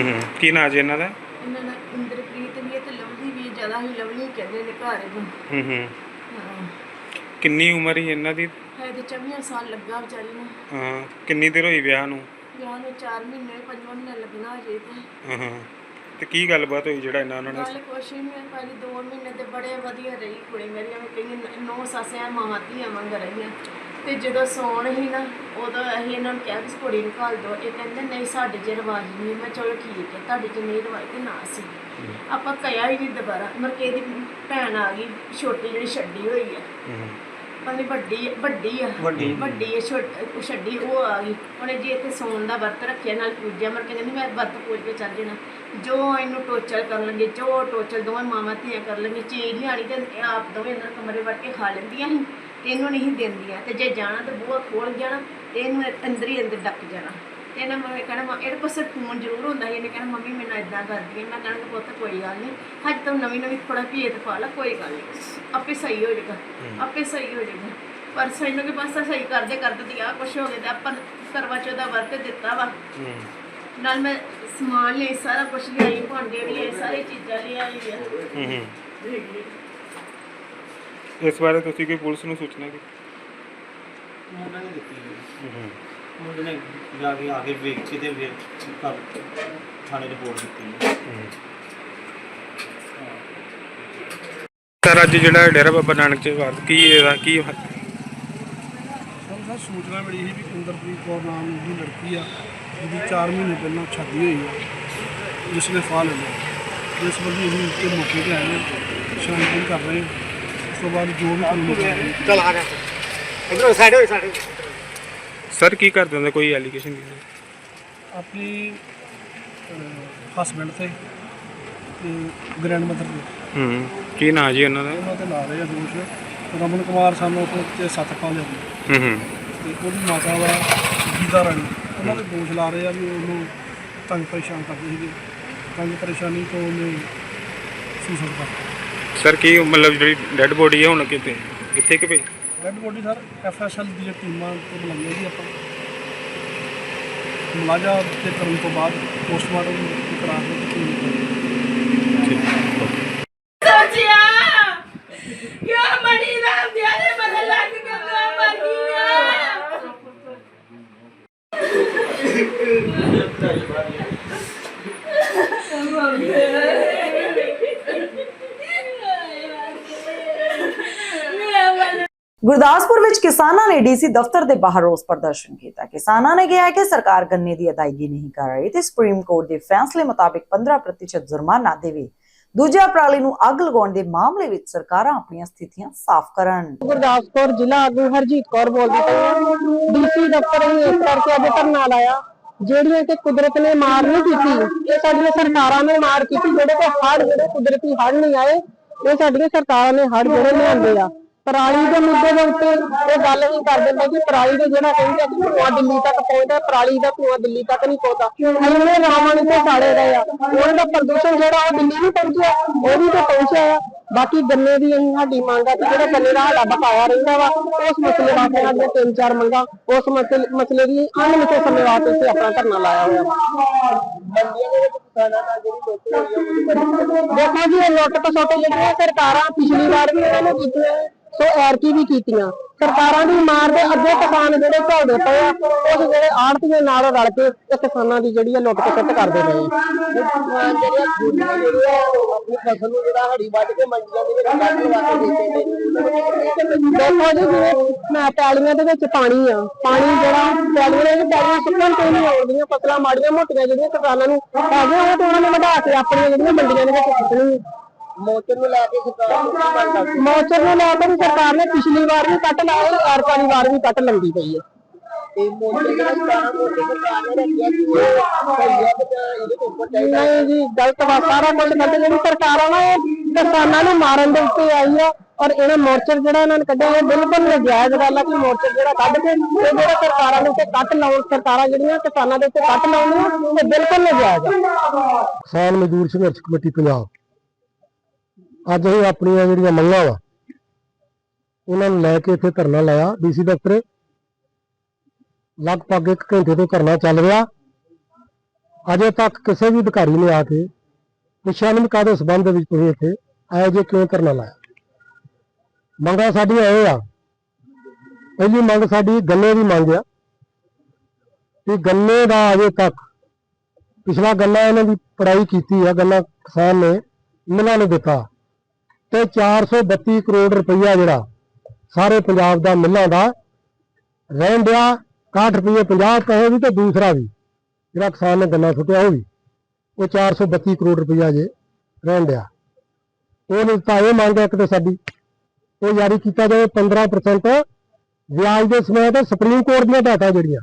ਹੂੰ ਕੀ ਨਾਂ ਜੀ ਇਹਨਾਂ ਦਾ? ਇਹਨਾਂ ਦਾ ਇੰਦਰਪ੍ਰੀਤ ਵੀ ਹੈ ਤੇ ਲਵਲੀ ਵੀ ਹੈ, ਜ਼ਿਆਦਾ ਹੀ ਲਵਲੀ ਕਹਿੰਦੇ ਨੇ ਘਰ ਨੂੰ ਹੂੰ ਹੂੰ। ਹਾਂ। ਕਿੰਨੀ ਉਮਰ ਹੀ ਇਹਨਾਂ ਦੀ? ਹੈ ਤੇ 24 ਸਾਲ ਲੱਗਾ ਵਿਚਾਰੀ ਨੂੰ। ਹਾਂ ਕਿੰਨੀ ਦੇਰ ਹੋਈ ਵਿਆਹ ਨੂੰ? ਵਿਆਹ ਨੂੰ 4 ਮਹੀਨੇ 5 ਮਹੀਨੇ ਲੱਗਣਾ ਜੇ ਤੇ। ਹਾਂ ਹਾਂ। ਤੇ ਕੀ ਗੱਲਬਾਤ ਹੋਈ ਜਿਹੜਾ ਇਹਨਾਂ ਉਹਨਾਂ ਗੱਲ ਕੁਛ ਨਹੀਂ ਹੈ ਪਹਿਲੀ 2 ਮਹੀਨੇ ਤੇ ਬੜੇ ਵਧੀਆ ਰਹੀ ਕੁੜੀ ਮੇਰੀ ਐਵੇਂ ਕਈ ਨੌ ਸਾਸਿਆਂ ਮਾਵਾਂ ਧੀਆਂ ਵਾਂਗ ਰਹੀਆਂ। ਤੇ ਜਦੋਂ ਸੌਣ ਹੀ ਨਾ ਉਦੋਂ ਅਸੀਂ ਇਹਨਾਂ ਨੂੰ ਕਿਹਾ ਵੀ ਕੁੜੀ ਨੂੰ ਘੱਲ ਦਿਓ। ਇਹ ਕਹਿੰਦੇ ਨਹੀਂ ਸਾਡੇ 'ਚ ਰਿਵਾਜ ਨਹੀਂ ਮੈਂ ਚਲੋ ਠੀਕ ਹੈ ਤੁਹਾਡੇ 'ਚ ਨਹੀਂ ਰਿਵਾਜ ਤੇ ਨਾ ਸੀ। ਆਪਾਂ ਕਹਿਆ ਹੀ ਨਹੀਂ ਦੁਬਾਰਾ। ਮਰਕੇ ਦੀ ਭੈਣ ਆ ਗਈ ਛੋਟੀ ਜਿਹੜੀ ਛੱਡੀ ਹੋਈ ਹੈ। ਹੂੰ ਉਹਨੇ ਵੱਡੀ ਵੱਡੀ ਆ। ਵੱਡੀ। ਵੱਡੀ ਆ ਛੋਟ- ਛੱਡੀ ਉਹ ਆ ਗਈ। ਉਹਨੇ ਜੀ ਇੱਥੇ ਸੌਣ ਦਾ ਵਰਤ ਰੱਖਿਆ ਨਾਲ ਪੂਜਿਆ ਮਰ ਕੇ ਕਹਿੰਦੀ ਮੈਂ ਵਰਤ ਪੂਜ ਕੇ ਚੱਲ ਜਾਣਾ। ਜੋ ਇਹਨੂੰ ਟੋਚਰ ਕਰਨ ਲੱਗੇ ਜੋ ਟੋਚਰ ਦੋਵੇਂ ਮਾਵਾਂ ਧੀਆਂ ਕਰ ਲੈਂਦੀਆਂ ਚੀਜ਼ ਲਿਆਣੀ ਤੇ ਆਪ ਦੋਵੇਂ ਅੰਦਰ ਕਮਰੇ ਵੜ ਕੇ ਖਾ ਲੈਂਦੀਆਂ ਸੀ। ਇਹਨੂੰ ਨਹੀਂ ਦਿੰਦੀਆਂ ਤੇ ਜੇ ਜਾਣਾ ਤੇ ਬੂਹਾ ਖੋਲ ਜਾਣਾ ਤੇ ਇਹਨੂੰ ਅੰਦਰ ਹੀ ਅੰਦਰ ਡੱਕ ਜਾਣਾ। ਤੇ ਇਹਨਾਂ ਮੈਂ ਕਹਿਣਾ ਮੰਮੀ ਇਹਦੇ ਕੋਲ ਫੋਨ ਜ਼ਰੂਰ ਹੁੰਦਾ ਸੀ। ਇਹਨੇ ਕਹਿਣਾ ਮੰਮੀ ਮੈਨੂੰ ਇਦਾਂ ਕਰਦੀ ਹੈ ਮੈਂ ਕਹਿਣਾ ਪੁੱਤ ਕੋਈ ਗੱਲ ਨਹੀਂ। ਹਜੇ ਤਾਂ ਨਵੀਂ ਨਵੀਂ ਥੋੜਾ ਭੇਦ ਪਾ ਲਾ ਕੋਈ ਗੱਲ ਨਹੀਂ। ਆਪੇ ਸਹੀ ਹੋ ਜਾਏਗਾ ਆਪੇ ਸਹੀ ਹੋ ਜਾਏਗਾ। ਪਰ ਸਾਨੂੰ ਕਿ ਬਸ ਸਹੀ ਕਰਦੇ ਕਰਦੇ ਦੀ ਆ ਕੁਛ ਹੋ ਗਿਆ ਤੇ ਆਪਾਂ ਕਰਵਾ ਚੌਥ ਦਾ ਵਰਤ ਦਿੱਤਾ ਵਾ। ਹੂੰ। ਨਾਲ ਮੈਂ ਸਮਾਨ ਲਈ ਸਾਰਾ ਕੁਝ ਲਿਆਈ ਭਾਂਡੇ ਵੀ ਲਿਆਏ ਸਾਰੀ ਚੀਜ਼ਾਂ ਲਿਆਈ ਆ। ਹੂੰ ਹੂੰ। ਇਸ ਬਾਰੇ ਤੁਸੀਂ ਕੋਈ ਪੁਲਿਸ ਨੂੰ ਸੂਚਨਾ ਕੀਤੀ ਉਹਨਾਂ ਨੇ ਦਿੱਤੀ ਮੁੰਡੇ ਨੇ ਜਾ ਕੇ ਆ ਕੇ ਵੇਖ ਕੇ ਤੇ ਫਿਰ ਘਰ ਥਾਣੇ ਰਿਪੋਰਟ ਦਿੱਤੀ ਹੈ। ਸਰ ਅੱਜ ਜਿਹੜਾ ਡੇਰਾ ਬਾਬਾ ਨਾਨਕ ਚ ਵਾਰ ਕੀ ਇਹਦਾ ਕੀ ਸਾਨੂੰ ਸਰ ਸੂਚਨਾ ਮਿਲੀ ਸੀ ਵੀ ਇੰਦਰਪ੍ਰੀਤ ਕੌਰ ਨਾਮ ਦੀ ਲੜਕੀ ਆ ਜਿਹਦੀ 4 ਮਹੀਨੇ ਪਹਿਲਾਂ ਸ਼ਾਦੀ ਹੋਈ ਆ ਜਿਸ ਨੇ ਫਾਹ ਲੈ ਲਿਆ। ਇਸ ਸੰਬੰਧੀ ਅਸੀਂ ਇੱਥੇ ਮੌਕੇ ਤੇ ਆਏ ਹਾਂ ਛਾਣਬੀਨ ਕਰ ਰਹੇ ਹਾਂ ਤੋਂ ਬਾਅਦ ਜੋ ਵੀ ਕਾਨੂੰਨੀ ਚਲ ਆ ਗਿਆ ਇਧਰ ਸਾਈਡ ਹੋਈ ਸਾਈਡ ਸਰ ਕੀ ਕਰਦੇ ਹੁੰਦੇ? ਕੋਈ ਐਲੀਗੇਸ਼ਨ ਆਪਣੀ ਹਸਬੈਂਡ ਤੇ ਤੇ ਗ੍ਰੈਂਡ ਮਦਰ ਤੇ। ਹੂੰ। ਕੀ ਨਾਂ ਜੀ ਉਹਨਾਂ ਦਾ? ਉਹਨਾਂ ਤੇ ਲਾ ਰਹੇ ਆ ਦੋਸ਼ ਰਮਨ ਕੁਮਾਰ ਸਾਨੂੰ ਤੇ ਸੱਤ ਪਾ ਲਿਆ ਹੂੰ ਹੂੰ। ਤੇ ਉਹਦੀ ਮਾਤਾ ਵਾ ਗੀਤਾ ਰਾਣੀ। ਉਹਨਾਂ ਦੇ ਦੋਸ਼ ਲਾ ਰਹੇ ਆ ਵੀ ਉਹਨੂੰ ਤੰਗ ਪਰੇਸ਼ਾਨ ਕਰਦੇ ਸੀਗੇ। ਤੰਗ ਪਰੇਸ਼ਾਨੀ ਤੋਂ ਉਹਨੇ ਸੁਸਾਈਡ ਕਰਤਾ ਸਰ, ਕੀ ਮਤਲਬ ਜਿਹੜੀ ਡੈੱਡ ਬੋਡੀ ਹੈ ਹੁਣ ਕਿਤੇ, ਕਿੱਥੇ ਕਿ ਭਈ? ਰੈੱਡ ਬੋਡੀ ਸਰ ਐਫਐਸਐਲ ਦੀਆਂ ਟੀਮਾਂ ਤੋਂ ਬੁਲਾਈਆਂ ਜੀ ਆਪਾਂ। ਮੁਲਾਜ਼ਾ ਤੇ ਕਰਨ ਤੋਂ ਬਾਅਦ ਪੋਸਟਮਾਰਟਮ ਕਰਾ ਕੇ ਤੇ ਟੀਮ ਸੋਚਿਆ ਕਿਉਂ ਮਣੀ ਰਾਮ ਦਿਆਲੇ ਮਨ ਲੱਗ ਕੇ ਕਿਉਂ ਮਰ ਗਈ ਗੁਰਦਾਸਪੁਰ ਵਿੱਚ ਕਿਸਾਨਾਂ ਨੇ ਡੀਸੀ ਦਫ਼ਤਰ ਦੇ ਬਾਹਰ ਰੋਸ ਪ੍ਰਦਰਸ਼ਨ ਕੀਤਾ। ਕਿਸਾਨਾਂ ਨੇ ਕਿਹਾ ਕਿ ਸਰਕਾਰ ਗੰਨੇ ਦੀ ਅਦਾਇਗੀ ਨਹੀਂ ਕਰ ਰਹੀ ਤੇ ਸੁਪਰੀਮ ਕੋਰਟ ਦੇ ਫੈਸਲੇ ਮੁਤਾਬਿਕ 15% ਜੁਰਮਾਨਾ ਦੇਵੇ। ਦੂਜਾ ਪਰਾਲੀ ਨੂੰ ਅੱਗ ਲਗਾਉਣ ਦੇ ਮਾਮਲੇ ਵਿੱਚ ਸਰਕਾਰਾਂ ਆਪਣੀਆਂ ਸਥਿਤੀਆਂ ਸਾਫ਼ ਕਰਨ। ਗੁਰਦਾਸਪੁਰ ਜ਼ਿਲ੍ਹਾ ਆਗੂ ਹਰਜੀਤ ਕੌਰ ਬੋਲਦੀ ਪਈ ਹਾਂ। ਡੀਸੀ ਦਫ਼ਤਰ ਹੀ ਇਸ ਕਰਕੇ ਅੱਜ ਧਰਨਾ ਲਾਇਆ, ਜਿਹੜੀਆਂ ਕਿ ਕੁਦਰਤ ਨੇ ਮਾਰ ਨਹੀਂ ਕੀਤੀ, ਇਹ ਸਾਡੀਆਂ ਸਰਕਾਰਾਂ ਨੇ ਮਾਰ ਕੀਤੀ, ਜਿਹੜੇ ਕਿ ਹੜ੍ਹ, ਜਿਹੜੇ ਕੁਦਰਤੀ ਹੜ੍ਹ ਨਹੀਂ ਆਏ, ਇਹ ਸਾਡੀਆਂ ਸਰਕਾਰਾਂ ਨੇ ਹੜ੍ਹ ਜਿਹੜੇ ਲਿਆਂਦੇ ਆ। ਪਰਾਲੀ ਦੇ ਮੁੱਦੇ ਦੇ ਉੱਤੇ ਇਹ ਗੱਲ ਨਹੀਂ ਕਰਦੇ ਦਿੰਦੇ ਕਿ ਪਰਾਲੀ ਦੇ ਜਿਹੜਾ ਕਹਿੰਦੇ ਕਿ ਧੂਆਂ ਦਿੱਲੀ ਤੱਕ ਪਹੁੰਚਦਾ, ਪਰਾਲੀ ਦਾ ਧੂਆਂ ਦਿੱਲੀ ਤੱਕ ਨਹੀਂ ਪਹੁੰਚਦਾ। ਇੰਨੇ ਰਾਵਣ ਤੇ ਸਾੜੇ ਰਹੇ ਆ, ਉਹਨਾਂ ਦਾ ਪ੍ਰਦੂਸ਼ਣ ਜਿਹੜਾ ਉਹ ਦਿੱਲੀ ਨਹੀਂ ਪਹੁੰਚਿਆ ਉਹ ਵੀ ਤੇ ਪਹੁੰਚਿਆ ਆ ਬਾਕੀ ਗੰਨੇ ਦੀ ਅਸੀਂ ਸਾਡੀ ਮੰਗ ਆ ਕਿ ਜਿਹੜਾ ਗੰਨੇ ਦਾ ਸਾਡਾ ਬਕਾਇਆ ਰਹਿੰਦਾ ਵਾ, ਉਸ ਮਸਲੇ ਵਾਸਤੇ ਸਾਡੀਆਂ ਤਿੰਨ ਚਾਰ ਮੰਗਾਂ, ਉਸ ਮਸਲੇ ਮਸਲੇ ਦੀ ਅਣਮਿੱਥੇ ਸਮੇਂ ਵਾਸਤੇ ਅਸੀਂ ਆਪਣਾ ਧਰਨਾ ਲਾਇਆ ਹੋਇਆ। ਦੇਖੋ ਜੀ, ਇਹ ਲੁੱਟ ਪਸੋਟ ਜਿਹੜੀਆਂ ਸਰਕਾਰਾਂ ਪਿਛਲੀ ਵਾਰ ਵੀ ਇਹਨਾਂ ਨੇ ਕੀਤੀਆਂ ਸੋ ਐਰਕੀ ਵੀ ਕੀਤੀਆਂ। ਸਰਕਾਰਾਂ ਦੀ ਮਾਰ ਦੇ ਅੱਗੇ ਕਿਸਾਨ ਜਿਹੜੇ ਝੋਲਦੇ ਪਏ ਆ ਉਸ ਜਿਹੜੇ ਆੜਤੀਆਂ ਨਾਲ ਰਲ ਕੇ ਇਹ ਕਿਸਾਨਾਂ ਦੀ ਜਿਹੜੀ ਆ ਲੁੱਟ ਕਰਦੇ ਪਏ ਆ। ਆਪਣੀ ਫਸਲ ਨੂੰ ਜਿਹੜਾ ਹੜੀ ਵੱਢ ਕੇ ਮੰਡੀਆਂ ਦੇ ਵਿੱਚ ਕੱਢ ਲਵਾ ਕੇ ਵੇਚਦੇ ਨੇ। ਦੇਖੋ ਜੀ ਜਿਵੇਂ ਮੈਂ ਪੈਲੀਆਂ ਦੇ ਵਿੱਚ ਪਾਣੀ ਆ ਪਾਣੀ ਜਿਹੜਾ ਪੈਲੀਆਂ ਦੇ ਪੈਲੀਆਂ ਸੁੱਕਣ ਤੋਂ ਨਹੀਂ ਆਉਂਦੀਆਂ ਫਸਲਾਂ ਮਾੜੀਆਂ ਮੋਟੀਆਂ ਜਿਹੜੀਆਂ ਕਿਸਾਨਾਂ ਨੂੰ ਹੈਗੀਆਂ ਉਹ ਤੇ ਉਹਨਾਂ ਨੇ ਵਧਾ ਕੇ ਆਪਣੀਆਂ ਜਿਹੜੀਆਂ ਮੰਡੀਆਂ ਦੇ ਵਿੱਚ ਸੁੱਟਣੀਆਂ ਮੋਚਰ ਨੂੰ ਲੈ ਕੇ ਸਰਕਾਰ ਮੋਚਰ ਨੂੰ ਲੈ ਕੇ ਵੀ ਸਰਕਾਰ ਨੇ ਪਿਛਲੀ ਵਾਰ ਵੀ ਕੱਟ ਲਾਇਆ ਔਰ ਵਾਲੀ ਵਾਰ ਵੀ ਕੱਟ ਲੰਦੀ ਪਈ ਹੈ। ਤੇ ਮੋਚਰ ਜਿਹੜਾ ਸਰਕਾਰ ਮੋਚਰ ਸਰਕਾਰ ਨੇ ਰੱਖਿਆ ਕਿ ਇਹਦੇ ਤੋਂ ਉੱਪਰ ਨਹੀਂ ਜੀ ਗਲਤ ਵਾ ਸਾਰਾ ਕੁਝ ਗਲਤ ਜਿਹੜੀ ਸਰਕਾਰ ਆ ਨਾ ਇਹ ਕਿਸਾਨਾਂ ਨੂੰ ਮਾਰਨ ਦੇ ਉੱਤੇ ਆਈ ਆ ਔਰ ਇਹਨਾਂ ਮੋਰਚਰ ਜਿਹੜਾ ਇਹਨਾਂ ਨੇ ਕੱਢਿਆ ਇਹ ਬਿਲਕੁਲ ਨਜਾਇਜ਼ ਗੱਲ ਆ ਕਿ ਮੋਰਚਰ ਜਿਹੜਾ ਕੱਢ ਕੇ ਇਹ ਜਿਹੜਾ ਸਰਕਾਰਾਂ ਦੇ ਉੱਤੇ ਕੱਟ ਲਾਉਣ ਸਰਕਾਰਾਂ ਜਿਹੜੀਆਂ ਕਿਸਾਨਾਂ ਦੇ ਉੱਤੇ ਕੱਟ ਲਾਉਂਦੀਆਂ ਇਹ ਬਿਲਕੁਲ ਨਜਾਇਜ਼ ਆ। ਕਿਸਾਨ ਮਜ਼ਦੂਰ ਸੰਘਰਸ਼ ਕਮੇਟੀ ਪੰਜਾਬ। ਅੱਜ ਅਸੀਂ ਆਪਣੀਆਂ ਜਿਹੜੀਆਂ ਮੰਗਾਂ ਵਾ, ਉਹਨਾਂ ਨੂੰ ਲੈ ਕੇ ਇੱਥੇ ਧਰਨਾ ਲਾਇਆ ਡੀਸੀ ਦਫ਼ਤਰ। ਲਗਭਗ 1 ਘੰਟੇ ਤੋਂ ਧਰਨਾ ਚੱਲ ਰਿਹਾ। ਅਜੇ ਤੱਕ ਕਿਸੇ ਵੀ ਅਧਿਕਾਰੀ ਨੇ ਆ ਕੇ ਪੁੱਛਿਆ ਨਹੀਂ ਕਾਹਦੇ ਸਬੰਧ ਵਿੱਚ ਤੁਸੀਂ ਇੱਥੇ ਆਏ ਜੇ ਕਿਉਂ ਧਰਨਾ ਲਾਇਆ? ਮੰਗਾਂ ਸਾਡੀਆਂ ਇਹ ਆ। ਪਹਿਲੀ ਮੰਗ ਸਾਡੀ ਗੰਨੇ ਦੀ ਮੰਗ ਆ ਕਿ ਗੰਨੇ ਦਾ ਅਜੇ ਤੱਕ ਪਿਛਲਾ ਗੰਨਾ ਇਹਨਾਂ ਦੀ ਪੜਾਈ ਕੀਤੀ ਆ, ਗੰਨਾ ਕਿਸਾਨ ਨੇ ਮਿਲਾਂ ਨੇ ਦਿੱਤਾ। ਤੇ 432 ਕਰੋੜ ਰੁਪਈਆ ਜਿਹੜਾ ਸਾਰੇ ਪੰਜਾਬ ਦਾ ਮਿਲਾਂ ਦਾ ਰਹਿਣ ਡਿਆ 61 ਰੁਪਏ 50 ਪੈਸੇ ਵੀ ਤੇ ਦੂਸਰਾ ਵੀ, ਜਿਹੜਾ ਕਿਸਾਨ ਨੇ ਗੰਨਾ ਸੁੱਟਿਆ ਉਹ ਵੀ, ਉਹ 432 ਕਰੋੜ ਰੁਪਈਆ ਜੇ ਰਹਿਣ ਡਿਆ ਉਹ ਨਹੀਂ ਤਾਂ ਇਹ ਮੰਗ ਹੈ ਇੱਕ ਤੇ ਸਾਡੀ, ਉਹ ਜਾਰੀ ਕੀਤਾ ਜਾਵੇ 15% ਵਿਆਜ ਦੇ ਸਮੇਂ ਸਮੇਤ ਸੁਪਰੀਮ ਕੋਰਟ ਦੀਆਂ ਹਦਾਇਤਾਂ ਜਿਹੜੀਆਂ,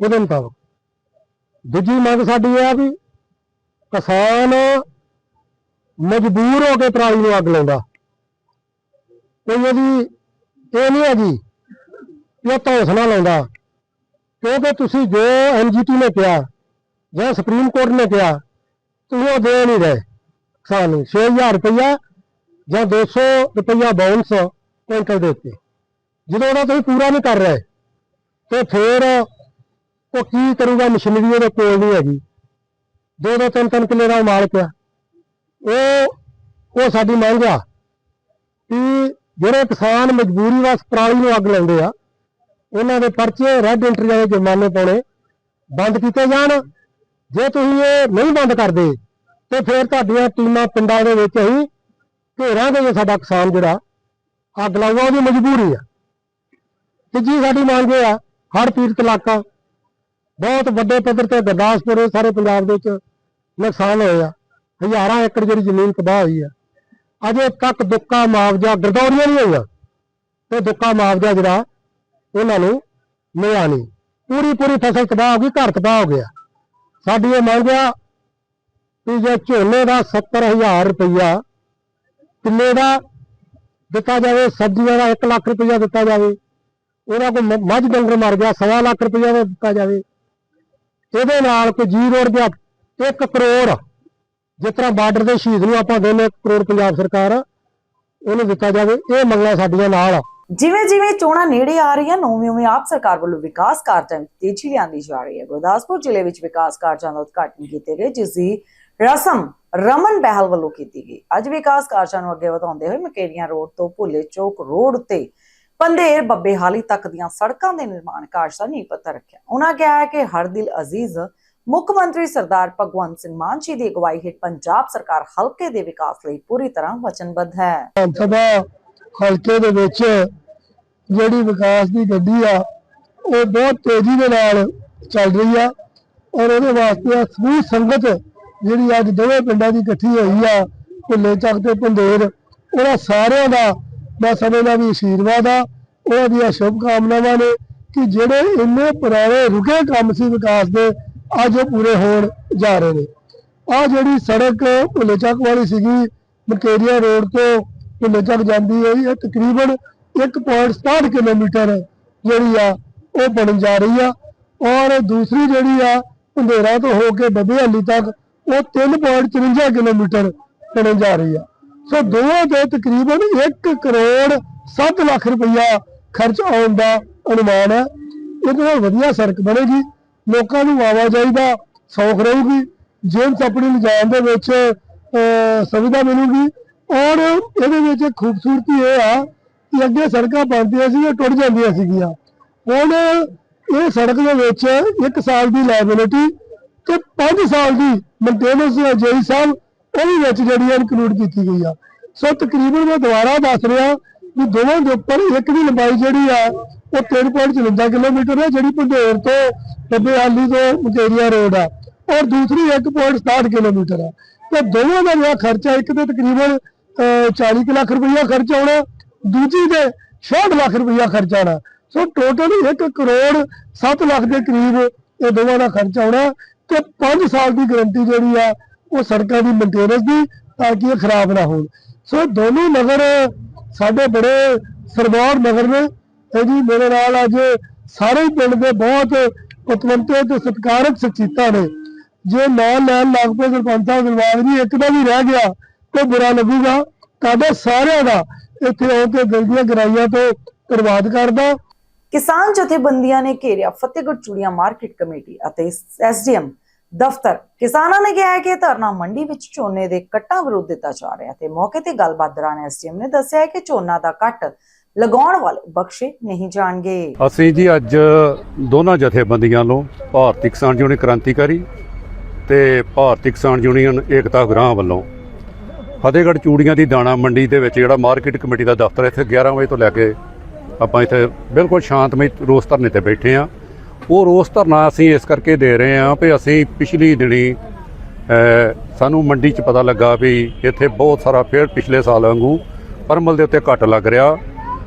ਉਹਦੇ ਮੁਤਾਬਕ। ਦੂਜੀ ਮੰਗ ਸਾਡੀ ਇਹ ਆ ਵੀ ਕਿਸਾਨ ਮਜਬੂਰ ਹੋ ਕੇ ਪਰਾਲੀ ਨੂੰ ਅੱਗ ਲਾਉਂਦਾ। ਕੋਈ ਉਹਦੀ ਇਹ ਨਹੀਂ ਹੈਗੀ ਕਿ ਉਹ ਧੌਂਸ ਨਾਲ ਲਾਉਂਦਾ, ਕਿਉਂਕਿ ਤੁਸੀਂ ਜੋ ਐਨਜੀਟੀ ਨੇ ਕਿਹਾ ਜਾਂ ਸੁਪਰੀਮ ਕੋਰਟ ਨੇ ਕਿਹਾ, ਤੁਸੀਂ ਉਹ ਦੇ ਨਹੀਂ ਰਹੇ ਕਿਸਾਨ ਨੂੰ। 6000 ਰੁਪਇਆ ਜਾਂ 200 ਰੁਪਇਆ ਬਾਉਂਸ ਕੁਇੰਟਲ ਦੇ ਉੱਤੇ। ਜਦੋਂ ਉਹਦਾ ਤੁਸੀਂ ਪੂਰਾ ਨਹੀਂ ਕਰ ਰਹੇ, ਤੇ ਫਿਰ ਉਹ ਕੀ ਕਰੂਗਾ, ਮਸ਼ੀਨਰੀ ਉਹਦੇ ਕੋਲ ਨਹੀਂ ਹੈਗੀ। ਦੋ ਦੋ ਤਿੰਨ ਤਿੰਨ ਕਿੱਲੇ ਦਾ ਮਾਲਕ ਆ। ਉਹ ਉਹ ਸਾਡੀ ਮੰਗ ਆ ਕਿ ਜਿਹੜੇ ਕਿਸਾਨ ਮਜਬੂਰੀ ਵਾਸ ਪਰਾਲੀ ਨੂੰ ਅੱਗ ਲਾਉਂਦੇ ਆ, ਉਹਨਾਂ ਦੇ ਪਰਚੇ ਰੈੱਡ ਐਂਟਰੀ ਵਾਲੇ ਜੁਰਮਾਨੇ ਪਾਉਣੇ ਬੰਦ ਕੀਤੇ ਜਾਣ। ਜੇ ਤੁਸੀਂ ਇਹ ਨਹੀਂ ਬੰਦ ਕਰਦੇ, ਤੇ ਫਿਰ ਤੁਹਾਡੀਆਂ ਟੀਮਾਂ ਪਿੰਡਾਂ ਦੇ ਵਿੱਚ ਹੀ ਘੇਰਾਂ ਦੇ ਸਾਡਾ ਕਿਸਾਨ ਜਿਹੜਾ ਅੱਗ ਲਾਊਗਾ ਉਹਦੀ ਮਜਬੂਰੀ ਆ। ਤੇ ਜੀ ਸਾਡੀ ਮੰਗ ਇਹ ਆ, ਹੜ੍ਹ ਪੀੜਤ ਇਲਾਕਾ, ਬਹੁਤ ਵੱਡੇ ਪੱਧਰ ਤੇ ਗੁਰਦਾਸਪੁਰ, ਸਾਰੇ ਪੰਜਾਬ ਦੇ ਵਿੱਚ ਨੁਕਸਾਨ ਹੋਏ ਆ। ਹਜ਼ਾਰਾਂ ਏਕੜ ਜਿਹੜੀ ਜ਼ਮੀਨ ਤਬਾਹ ਹੋਈ ਆ। ਅਜੇ ਤੱਕ ਦੁੱਕਾ ਮੁਆਵਜ਼ਾ ਗਰਦੌਰੀਆਂ ਨਹੀਂ ਹੋਈਆਂ। ਤੇ ਦੁੱਕਾ ਮੁਆਵਜ਼ਾ ਜਿਹੜਾ, ਉਹਨਾਂ ਨੂੰ ਮਿਲਿਆ ਨਹੀਂ। ਪੂਰੀ ਪੂਰੀ ਫਸਲ ਤਬਾਹ ਹੋ ਗਈ, ਘਰ ਤਬਾਹ ਹੋ ਗਿਆ। ਸਾਡੀ ਇਹ ਮੰਗ ਆ ਕਿ ਜੇ ਝੋਨੇ ਦਾ 70000 ਰੁਪਈਆ ਕਿੰਨੇ ਦਾ ਦਿੱਤਾ ਜਾਵੇ, ਸਬਜ਼ੀਆਂ ਦਾ 1 ਲੱਖ ਰੁਪਈਆ ਦਿੱਤਾ ਜਾਵੇ ਉਹਨਾਂ ਕੋਲ ਮੱਝ ਡੰਗਰ ਮਰ ਗਿਆ, ਸਵਾ ਲੱਖ ਰੁਪਈਆ ਦਾ ਦਿੱਤਾ ਜਾਵੇ। ਇਹਦੇ ਨਾਲ ਕੋਈ ਜੀ ਰੋਡ ਦੇ 1 ਕਰੋੜ ਜਿਸ ਤਰ੍ਹਾਂ ਬਾਰਡਰ ਦੇ ਸ਼ਹੀਦ ਨੂੰ ਆਪਾਂ ਦਿੰਦੇ 1 ਕਰੋੜ ਪੰਜਾਬ ਸਰਕਾਰ ਉਹਨੂੰ ਦਿੱਤਾ ਜਾਵੇ, ਇਹ ਮੰਗਾਂ ਸਾਡੀਆਂ ਨਾਲ ਆ। ਜਿਵੇਂ ਜਿਵੇਂ ਚੋਣਾਂ ਨੇੜੇ ਆ ਰਹੀਆਂ, ਨੌਵੇਂ ਉਵੇਂ ਆਪ ਸਰਕਾਰ ਵੱਲੋਂ ਵਿਕਾਸ ਕਾਰਜਾਂ ਵਿੱਚ ਤੇਜ਼ੀ ਲਿਆਂਦੀ ਜਾ ਰਹੀ ਹੈ। ਗੁਰਦਾਸਪੁਰ ਜ਼ਿਲ੍ਹੇ ਵਿੱਚ ਵਿਕਾਸ ਕਾਰਜਾਂ ਦਾ ਉਦਘਾਟਨ ਕੀਤੇ ਗਏ, ਜਿਸ ਦੀ ਰਸਮ ਰਮਨ ਬਹਿਲ ਵੱਲੋਂ ਕੀਤੀ ਗਈ। ਅੱਜ ਵਿਕਾਸ ਕਾਰਜਾਂ ਨੂੰ ਅੱਗੇ ਵਧਾਉਂਦੇ ਹੋਏ ਮਕੇਰੀਆਂ ਰੋਡ ਤੋਂ ਭੁੱਲੇ ਚੌਕ ਰੋਡ ਤੇ ਪੰਦੇਰ ਬੱਬੇ ਹਾਲੀ ਤੱਕ ਦੀਆਂ ਸੜਕਾਂ ਦੇ ਨਿਰਮਾਣ ਕਾਰਜ ਦਾ ਨੀਂਹ ਪੱਥਰ ਰੱਖਿਆ। ਉਹਨਾਂ ਕਿਹਾ ਹੈ ਕਿ ਹਰਦਿਲ ਅਜ਼ੀਜ਼ ਮੁੱਖ ਮੰਤਰੀ ਸਰਦਾਰ ਭਗਵੰਤ ਸਿੰਘ ਮਾਨ ਜੀ ਦੀ ਅਗਵਾਈ ਹੇਠ ਪੰਜਾਬ ਸਰਕਾਰ ਹਲਕੇ ਦੇ ਵਿਕਾਸ ਲਈ ਪੂਰੀ ਤਰ੍ਹਾਂ ਵਚਨਬੱਧ ਹੈ। ਸਭਾ ਹਲਕੇ ਦੇ ਵਿੱਚ ਜਿਹੜੀ ਵਿਕਾਸ ਦੀ ਗੱਡੀ ਆ, ਉਹ ਬਹੁਤ ਤੇਜ਼ੀ ਦੇ ਨਾਲ ਚੱਲ ਰਹੀ ਆ ਔਰ ਉਹਦੇ ਵਾਸਤੇ ਸਮੂਹ ਸੰਗਤ ਜਿਹੜੀ ਅੱਜ ਦੋਵੇਂ ਪਿੰਡਾਂ ਦੀ ਇਕੱਠੀ ਹੋਈ ਆ, ਭੁੱਲੇ ਚੱਕ ਤੇ ਪੰਦੇਰ ਉਹਨਾਂ ਸਾਰਿਆਂ ਦਾ ਮੈਂ ਸਮਝਦਾ ਵੀ ਆਸ਼ੀਰਵਾਦ ਆ, ਉਹਨਾਂ ਦੀਆਂ ਸ਼ੁਭ ਕਾਮਨਾਵਾਂ ਨੇ ਕਿ ਜਿਹੜੇ ਇੰਨੇ ਪੁਰਾਣੇ ਰੁਕੇ ਕੰਮ ਸੀ ਵਿਕਾਸ ਦੇ ਅੱਜ ਉਹ ਪੂਰੇ ਹੋਣ ਜਾ ਰਹੇ ਨੇ। ਆ ਜਿਹੜੀ ਸੜਕ ਭੁੱਲੇ ਚੱਕ ਵਾਲੀ ਸੀਗੀ ਮਕੇਰੀਆ ਰੋਡ ਤੋਂ ਭੁੱਲੇ ਚੱਕ ਜਾਂਦੀ ਹੈ, ਇਹ ਤਕਰੀਬਨ 1.67 ਕਿਲੋਮੀਟਰ ਜਿਹੜੀ ਆ, ਉਹ ਬਣਨ ਜਾ ਰਹੀ ਆ। ਔਰ ਦੂਸਰੀ ਜਿਹੜੀ ਆ, ਭੰਡੇਰਾ ਤੋਂ ਹੋ ਕੇ ਬਬੇਹਾਲੀ ਤੱਕ, ਉਹ 3.54 ਕਿਲੋਮੀਟਰ ਬਣਨ ਜਾ ਰਹੀ ਆ। ਸੋ ਦੋਵਾਂ ਦੇ ਤਕਰੀਬਨ 1 ਕਰੋੜ 7 ਲੱਖ ਰੁਪਈਆ ਖਰਚ ਆਉਣ ਦਾ ਅਨੁਮਾਨ ਹੈ। ਇਹਦੇ ਨਾਲ ਵਧੀਆ ਸੜਕ ਬਣੇਗੀ। ਲੋਕਾਂ ਨੂੰ ਆਵਾਜਾਈ ਦਾ ਸੌਖ ਰਹੂਗੀ ਜੇਮਸ ਆਪਣੀ ਲਿਜਾਣ ਦੇ ਵਿੱਚ ਸੁਵਿਧਾ ਮਿਲੂਗੀ ਔਰ ਇਹਦੇ ਵਿੱਚ ਖੂਬਸੂਰਤੀ ਇਹ ਆ ਕਿ ਅੱਗੇ ਸੜਕਾਂ ਬਣਦੀਆਂ ਸੀ, ਉਹ ਟੁੱਟ ਜਾਂਦੀਆਂ ਸੀਗੀਆਂ। ਹੁਣ ਇਹ ਸੜਕ ਦੇ ਵਿੱਚ 1 ਸਾਲ ਦੀ ਲਾਇਬਿਲਿਟੀ ਤੇ 5 ਸਾਲ ਦੀ ਮੇਨਟੇਨੈਂਸ ਜੇਈ ਸਾਹਿਬ ਉਹਦੇ ਵਿੱਚ ਜਿਹੜੀ ਇਨਕਲੂਡ ਕੀਤੀ ਗਈ ਆ। ਸੋ ਤਕਰੀਬਨ ਮੈਂ ਦੁਬਾਰਾ ਦੱਸ ਰਿਹਾ ਵੀ ਦੋਵਾਂ ਦੇ ਉੱਪਰ ਇੱਕ ਦੀ ਲੰਬਾਈ ਜਿਹੜੀ ਆ ਉਹ 3.54 ਕਿਲੋਮੀਟਰ ਹੈ ਜਿਹੜੀ ਪੰਢੇਰ ਤੋਂ ਬੱਬੇ ਹਾਲੀ ਤੋਂ ਮਕੇਰੀਆ ਰੋਡ ਆ। ਔਰ ਦੂਸਰੀ 1.67 ਕਿਲੋਮੀਟਰ ਆ ਤੇ ਦੋਵਾਂ ਦਾ ਜਿਹੜਾ ਖਰਚਾ ਇੱਕ ਤੇ ਤਕਰੀਬਨ ਅਹ, 40 ਕੁ ਲੱਖ ਰੁਪਈਆ ਖਰਚ ਆਉਣਾ ਦੂਜੀ ਤੇ 66 ਲੱਖ ਰੁਪਈਆ ਖਰਚ ਆਉਣਾ ਸੋ ਟੋਟਲ 1 ਕਰੋੜ 7 ਲੱਖ ਦੇ ਕਰੀਬ ਇਹ ਦੋਵਾਂ ਦਾ ਖਰਚ ਆਉਣਾ ਤੇ 5 ਸਾਲ ਦੀ ਗਾਰੰਟੀ ਜਿਹੜੀ ਆ ਉਹ ਸੜਕਾਂ ਦੀ ਮੇਨਟੇਨੈਂਸ ਦੀ ਤਾਂ ਕਿ ਇਹ ਖਰਾਬ ਨਾ ਹੋਣ। ਸੋ ਦੋਨੋਂ ਨਗਰ ਸਾਡੇ ਬੜੇ ਸਰਦਾਰ ਨਗਰ ਨੇ। ਇਹ ਜੀ, ਮੇਰੇ ਨਾਲ ਅੱਜ ਸਾਰੇ ਪਿੰਡ ਦੇ ਬਹੁਤ ਪਤਵੰਤੇ ਤੇ ਸਤਿਕਾਰਕ ਸ਼ਖਸੀਅਤਾਂ ਨੇ। ਜੇ ਨਾਲ ਲੈਣ ਲੱਗ ਪਏ ਸਰਪੰਚ ਸਾਹਿਬ ਦਿਲਬਾਗ ਜੀ, ਇੱਕ ਦਾ ਵੀ ਰਹਿ ਗਿਆ ਤੇ ਬੁਰਾ ਲੱਗੂਗਾ। ਤੁਹਾਡੇ ਸਾਰਿਆਂ ਦਾ ਇੱਥੇ ਆ ਕੇ ਦਿਲ ਦੀਆਂ ਗਰਾਈਆਂ ਤੋਂ ਧੰਨਵਾਦ ਕਰਦਾ। ਕਿਸਾਨ ਜਥੇਬੰਦੀਆਂ ਨੇ ਘੇਰਿਆ ਫਤਿਹਗੜ੍ਹ ਚੂੜੀਆਂ ਮਾਰਕੀਟ ਕਮੇਟੀ ਅਤੇ ਐਸਡੀਐਮ ਦਫ਼ਤਰ। ਕਿਸਾਨਾਂ ਨੇ ਕਿਹਾ ਕਿ ਧਰਨਾ ਮੰਡੀ ਵਿੱਚ ਝੋਨੇ ਦੇ ਕੱਟਾਂ ਵਿਰੁੱਧ ਦਿੱਤਾ ਜਾ ਰਿਹਾ ਤੇ ਮੌਕੇ ਤੇ ਗੱਲਬਾਤ ਦੌਰਾਨ ਐਸਡੀਐਮ ਨੇ ਦੱਸਿਆ ਕਿ ਝੋਨਾ ਦਾ ਕੱਟ ਲਗਾਉਣ ਵਾਲੇ ਬਖਸ਼ੇ ਨਹੀਂ ਜਾਣਗੇ। ਅਸੀਂ ਜੀ ਅੱਜ ਦੋਨਾਂ ਜਥੇਬੰਦੀਆਂ ਨੂੰ ਭਾਰਤੀ ਕਿਸਾਨ ਯੂਨੀਅਨ ਕ੍ਰਾਂਤੀਕਾਰੀ ਤੇ ਭਾਰਤੀ ਕਿਸਾਨ ਯੂਨੀਅਨ ਏਕਤਾ ਗ੍ਰਾਹ ਵੱਲੋਂ ਫਤਿਹਗੜ੍ਹ ਚੂੜੀਆਂ ਦੀ ਦਾਣਾ ਮੰਡੀ ਦੇ ਵਿੱਚ ਜਿਹੜਾ ਮਾਰਕੀਟ ਕਮੇਟੀ ਦਾ ਦਫ਼ਤਰ ਇੱਥੇ 11 ਵਜੇ ਤੋਂ ਲੈ ਕੇ ਆਪਾਂ ਇੱਥੇ ਬਿਲਕੁਲ ਸ਼ਾਂਤਮਈ ਰੋਸ ਧਰਨੇ ਤੇ ਬੈਠੇ ਆ ਉਹ ਰੋਸ ਧਰਨਾ ਅਸੀਂ ਇਸ ਕਰਕੇ ਦੇ ਰਹੇ ਆ ਵੀ ਅਸੀਂ ਪਿਛਲੀ ਦਿਨੀ ਸਾਨੂੰ ਮੰਡੀ 'ਚ ਪਤਾ ਲੱਗਾ ਵੀ ਇੱਥੇ ਬਹੁਤ ਸਾਰਾ ਫੇਰ ਪਿਛਲੇ ਸਾਲ ਵਾਂਗੂ ਪਰਮਲ ਦੇ ਉੱਤੇ ਘੱਟ ਲੱਗ ਰਿਹਾ।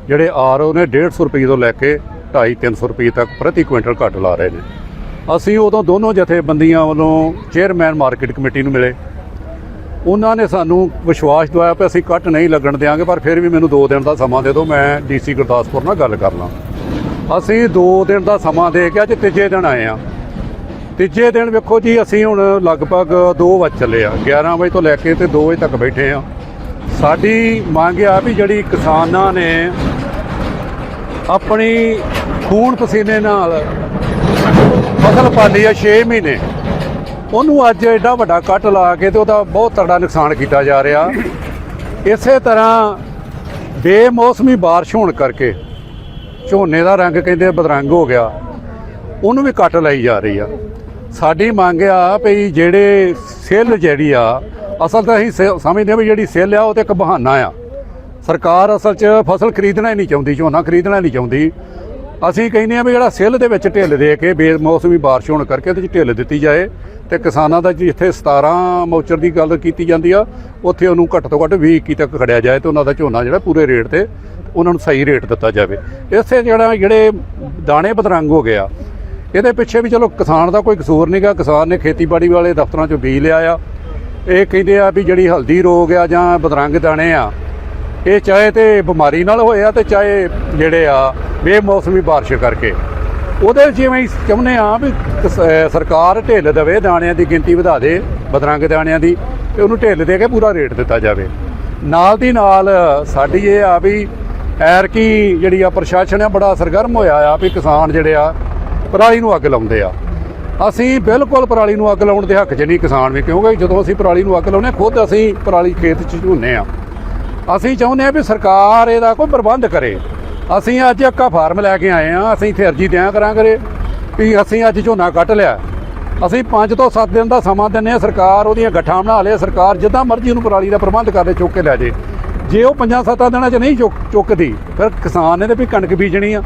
ਜਿਹੜੇ ਆਰ ਉਹ ਨੇ 150 ਰੁਪਏ ਤੋਂ ਲੈ ਕੇ 2.5 300 ਰੁਪਏ ਤੱਕ ਪ੍ਰਤੀ ਕੁਇੰਟਲ ਘੱਟ ਲਾ ਰਹੇ ਨੇ। ਅਸੀਂ ਉਦੋਂ ਦੋਨੋਂ ਜਥੇਬੰਦੀਆਂ ਵੱਲੋਂ ਚੇਅਰਮੈਨ ਮਾਰਕੀਟ ਕਮੇਟੀ ਨੂੰ ਮਿਲੇ। ਉਹਨਾਂ ਨੇ ਸਾਨੂੰ ਵਿਸ਼ਵਾਸ ਦਿਵਾਇਆ ਕਿ ਅਸੀਂ ਕੱਟ ਨਹੀਂ ਲੱਗਣ ਦੇਵਾਂਗੇ ਪਰ ਫਿਰ ਵੀ ਮੈਨੂੰ 2 ਦਿਨ ਦਾ ਸਮਾਂ ਦੇ ਦਿਓ, ਮੈਂ ਡੀਸੀ ਗੁਰਦਾਸਪੁਰ ਨਾਲ ਗੱਲ ਕਰ ਲਾਂ। ਅਸੀਂ 2 ਦਿਨ ਦਾ ਸਮਾਂ ਦੇ ਕੇ ਅੱਜ ਤੀਜੇ ਦਿਨ ਆਏ ਆ। ਤੀਜੇ ਦਿਨ ਵੇਖੋ ਜੀ, ਅਸੀਂ ਹੁਣ ਲਗਭਗ 2 ਵਜੇ ਚੱਲੇ ਆ। 11 ਵਜੇ ਤੋਂ ਲੈ ਕੇ ਤੇ 2 ਵਜੇ ਤੱਕ ਬੈਠੇ ਆ। ਸਾਡੀ ਮੰਗ ਆ ਵੀ ਜਿਹੜੀ ਕਿਸਾਨਾਂ ਨੇ ਆਪਣੀ ਖੂਨ ਪਸੀਨੇ ਨਾਲ ਫਸਲ ਪਾਲੀ ਆ 6 ਮਹੀਨੇ। ਉਹਨੂੰ ਅੱਜ ਐਡਾ ਵੱਡਾ ਕੱਟ ਲਾ ਕੇ ਤੇ ਉਹਦਾ ਬਹੁਤ ਤਗੜਾ ਨੁਕਸਾਨ ਕੀਤਾ ਜਾ ਰਿਹਾ। ਇਸੇ ਤਰ੍ਹਾਂ ਬੇਮੌਸਮੀ ਬਾਰਿਸ਼ ਹੋਣ ਕਰਕੇ ਝੋਨੇ ਦਾ ਰੰਗ ਕਹਿੰਦੇ ਬਦਰੰਗ ਹੋ ਗਿਆ। ਉਹਨੂੰ ਵੀ ਕੱਟ ਲਈ ਜਾ ਰਹੀ ਆ। ਸਾਡੀ ਮੰਗ ਆ ਵੀ ਜਿਹੜੇ ਸੇਲ ਜਿਹੜੀ ਆ, ਅਸਲ ਤਾਂ ਅਸੀਂ ਸੇ- ਸਮਝਦੇ ਹਾਂ ਵੀ ਜਿਹੜੀ ਸੇਲ ਆ, ਉਹ ਤੇ ਇੱਕ ਬਹਾਨਾ ਆ। ਸਰਕਾਰ ਅਸਲ 'ਚ ਫਸਲ ਖਰੀਦਣਾ ਹੀ ਨਹੀਂ ਚਾਹੁੰਦੀ, ਝੋਨਾ ਖਰੀਦਣਾ ਨਹੀਂ ਚਾਹੁੰਦੀ। ਅਸੀਂ ਕਹਿੰਦੇ ਆ ਵੀ ਜਿਹੜਾ ਸਿੱਲ ਦੇ ਵਿੱਚ ਢਿੱਲ ਦੇ ਕੇ ਬੇਮੌਸਮੀ ਬਾਰਿਸ਼ ਹੋਣ ਕਰਕੇ ਉਹਦੇ 'ਚ ਢਿੱਲ ਦਿੱਤੀ ਜਾਏ ਤੇ ਕਿਸਾਨਾਂ ਦਾ ਜਿੱਥੇ 17 ਮੌਚਰ ਦੀ ਗੱਲ ਕੀਤੀ ਜਾਂਦੀ ਆ, ਉੱਥੇ ਉਹਨੂੰ ਘੱਟ ਤੋਂ ਘੱਟ 20 ਇੱਕੀ ਤੱਕ ਖੜਿਆ ਜਾਏ ਤੇ ਉਹਨਾਂ ਦਾ ਝੋਨਾ ਜਿਹੜਾ ਪੂਰੇ ਰੇਟ ਤੇ ਉਹਨਾਂ ਨੂੰ ਸਹੀ ਰੇਟ ਦਿੱਤਾ ਜਾਵੇ। ਇਸੇ ਜਿਹੜਾ ਜਿਹੜੇ ਦਾਣੇ ਬਦਰੰਗ ਹੋ ਗਿਆ ਇਹਦੇ ਪਿੱਛੇ ਵੀ ਚਲੋ ਕਿਸਾਨ ਦਾ ਕੋਈ ਕਸੂਰ ਨਹੀਂਗਾ ਕਿਸਾਨ ਨੇ ਖੇਤੀਬਾੜੀ ਵਾਲੇ ਦਫ਼ਤਰਾਂ 'ਚੋਂ ਬੀਜ ਲਿਆ ਆ। ਇਹ ਕਹਿੰਦੇ ਆ ਵੀ ਜਿਹੜੀ ਹਲਦੀ ਰੋਗ ਆ ਜਾਂ ਬਦਰੰਗ ਦਾਣੇ ਆ ਇਹ ਚਾਹੇ ਤੇ ਬਿਮਾਰੀ ਨਾਲ ਹੋਏ ਆ ਤੇ ਚਾਹੇ ਜਿਹੜੇ ਆ ਬੇਮੌਸਮੀ ਬਾਰਿਸ਼ ਕਰਕੇ। ਉਹਦੇ ਵਿੱਚ ਜਿਵੇਂ ਚਾਹੁੰਦੇ ਆ ਵੀ ਸਰਕਾਰ ਢਿੱਲ ਦੇਵੇ ਦਾਣਿਆਂ ਦੀ ਗਿਣਤੀ ਵਧਾ ਦੇ ਬਦਰੰਗ ਦਾਣਿਆਂ ਦੀ ਤੇ ਉਹਨੂੰ ਢਿੱਲ ਦੇ ਕੇ ਪੂਰਾ ਰੇਟ ਦਿੱਤਾ ਜਾਵੇ। ਨਾਲ ਦੀ ਨਾਲ ਸਾਡੀ ਇਹ ਆ ਵੀ ਐਰ ਕੀ ਜਿਹੜੀ ਆ ਪ੍ਰਸ਼ਾਸਨ ਆ ਬੜਾ ਸਰਗਰਮ ਹੋਇਆ ਆ ਵੀ ਕਿਸਾਨ ਜਿਹੜੇ ਆ ਪਰਾਲੀ ਨੂੰ ਅੱਗ ਲਾਉਂਦੇ ਆ। ਅਸੀਂ ਬਿਲਕੁਲ ਪਰਾਲੀ ਨੂੰ ਅੱਗ ਲਾਉਣ ਦੇ ਹੱਕ 'ਚ ਨਹੀਂ ਕਿਸਾਨ ਵੀ ਕਿਉਂਕਿ ਜਦੋਂ ਅਸੀਂ ਪਰਾਲੀ ਨੂੰ ਅੱਗ ਲਾਉਂਦੇ ਹਾਂ, ਖੁਦ ਅਸੀਂ ਪਰਾਲੀ ਖੇਤ 'ਚ ਝੋਨੇ ਆ। ਅਸੀਂ ਚਾਹੁੰਦੇ ਆ ਵੀ ਸਰਕਾਰ ਇਹਦਾ ਕੋਈ ਪ੍ਰਬੰਧ ਕਰੇ। ਅਸੀਂ ਅੱਜ ਇੱਕਾ ਫਾਰਮ ਲੈ ਕੇ ਆਏ ਆ ਅਸੀਂ ਇੱਥੇ ਅਰਜੀ ਦਿਆਂ ਕਰਾਂਗੇ ਵੀ ਅਸੀਂ ਅੱਜ ਝੋਨਾ ਕੱਟ ਲਿਆ। ਅਸੀਂ 5 ਤੋਂ 7 ਦਿਨ ਦਾ ਸਮਾਂ ਦਿੰਨੇ ਆ ਸਰਕਾਰ ਉਹਦੀਆਂ ਗੱਠਾਂ ਬਣਾ ਲੇ ਸਰਕਾਰ ਜਿੱਦਾਂ ਮਰਜ਼ੀ ਉਹਨੂੰ ਪਰਾਲੀ ਦਾ ਪ੍ਰਬੰਧ ਕਰਦੇ ਚੁੱਕ ਕੇ ਲੈ ਜੇ। ਜੇ ਉਹ 5-7 ਦਿਨਾਂ 'ਚ ਨਹੀਂ ਚੁੱਕ, ਚੁੱਕਦੀ, ਫਿਰ ਕਿਸਾਨ ਨੇ ਤੇ ਵੀ ਕਣਕ ਬੀਜਣੀ ਆ।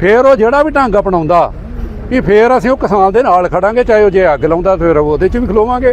ਫਿਰ ਉਹ ਜਿਹੜਾ ਵੀ ਢੰਗ ਅਪਣਾਉਂਦਾ, ਵੀ ਫਿਰ ਅਸੀਂ ਉਹ ਕਿਸਾਨ ਦੇ ਨਾਲ ਖੜਾਂਗੇ, ਚਾਹੇ ਉਹ ਜੇ ਅੱਗ ਲਾਉਂਦਾ, ਫਿਰ ਉਹਦੇ 'ਚ ਵੀ ਖਲੋਵਾਂਗੇ।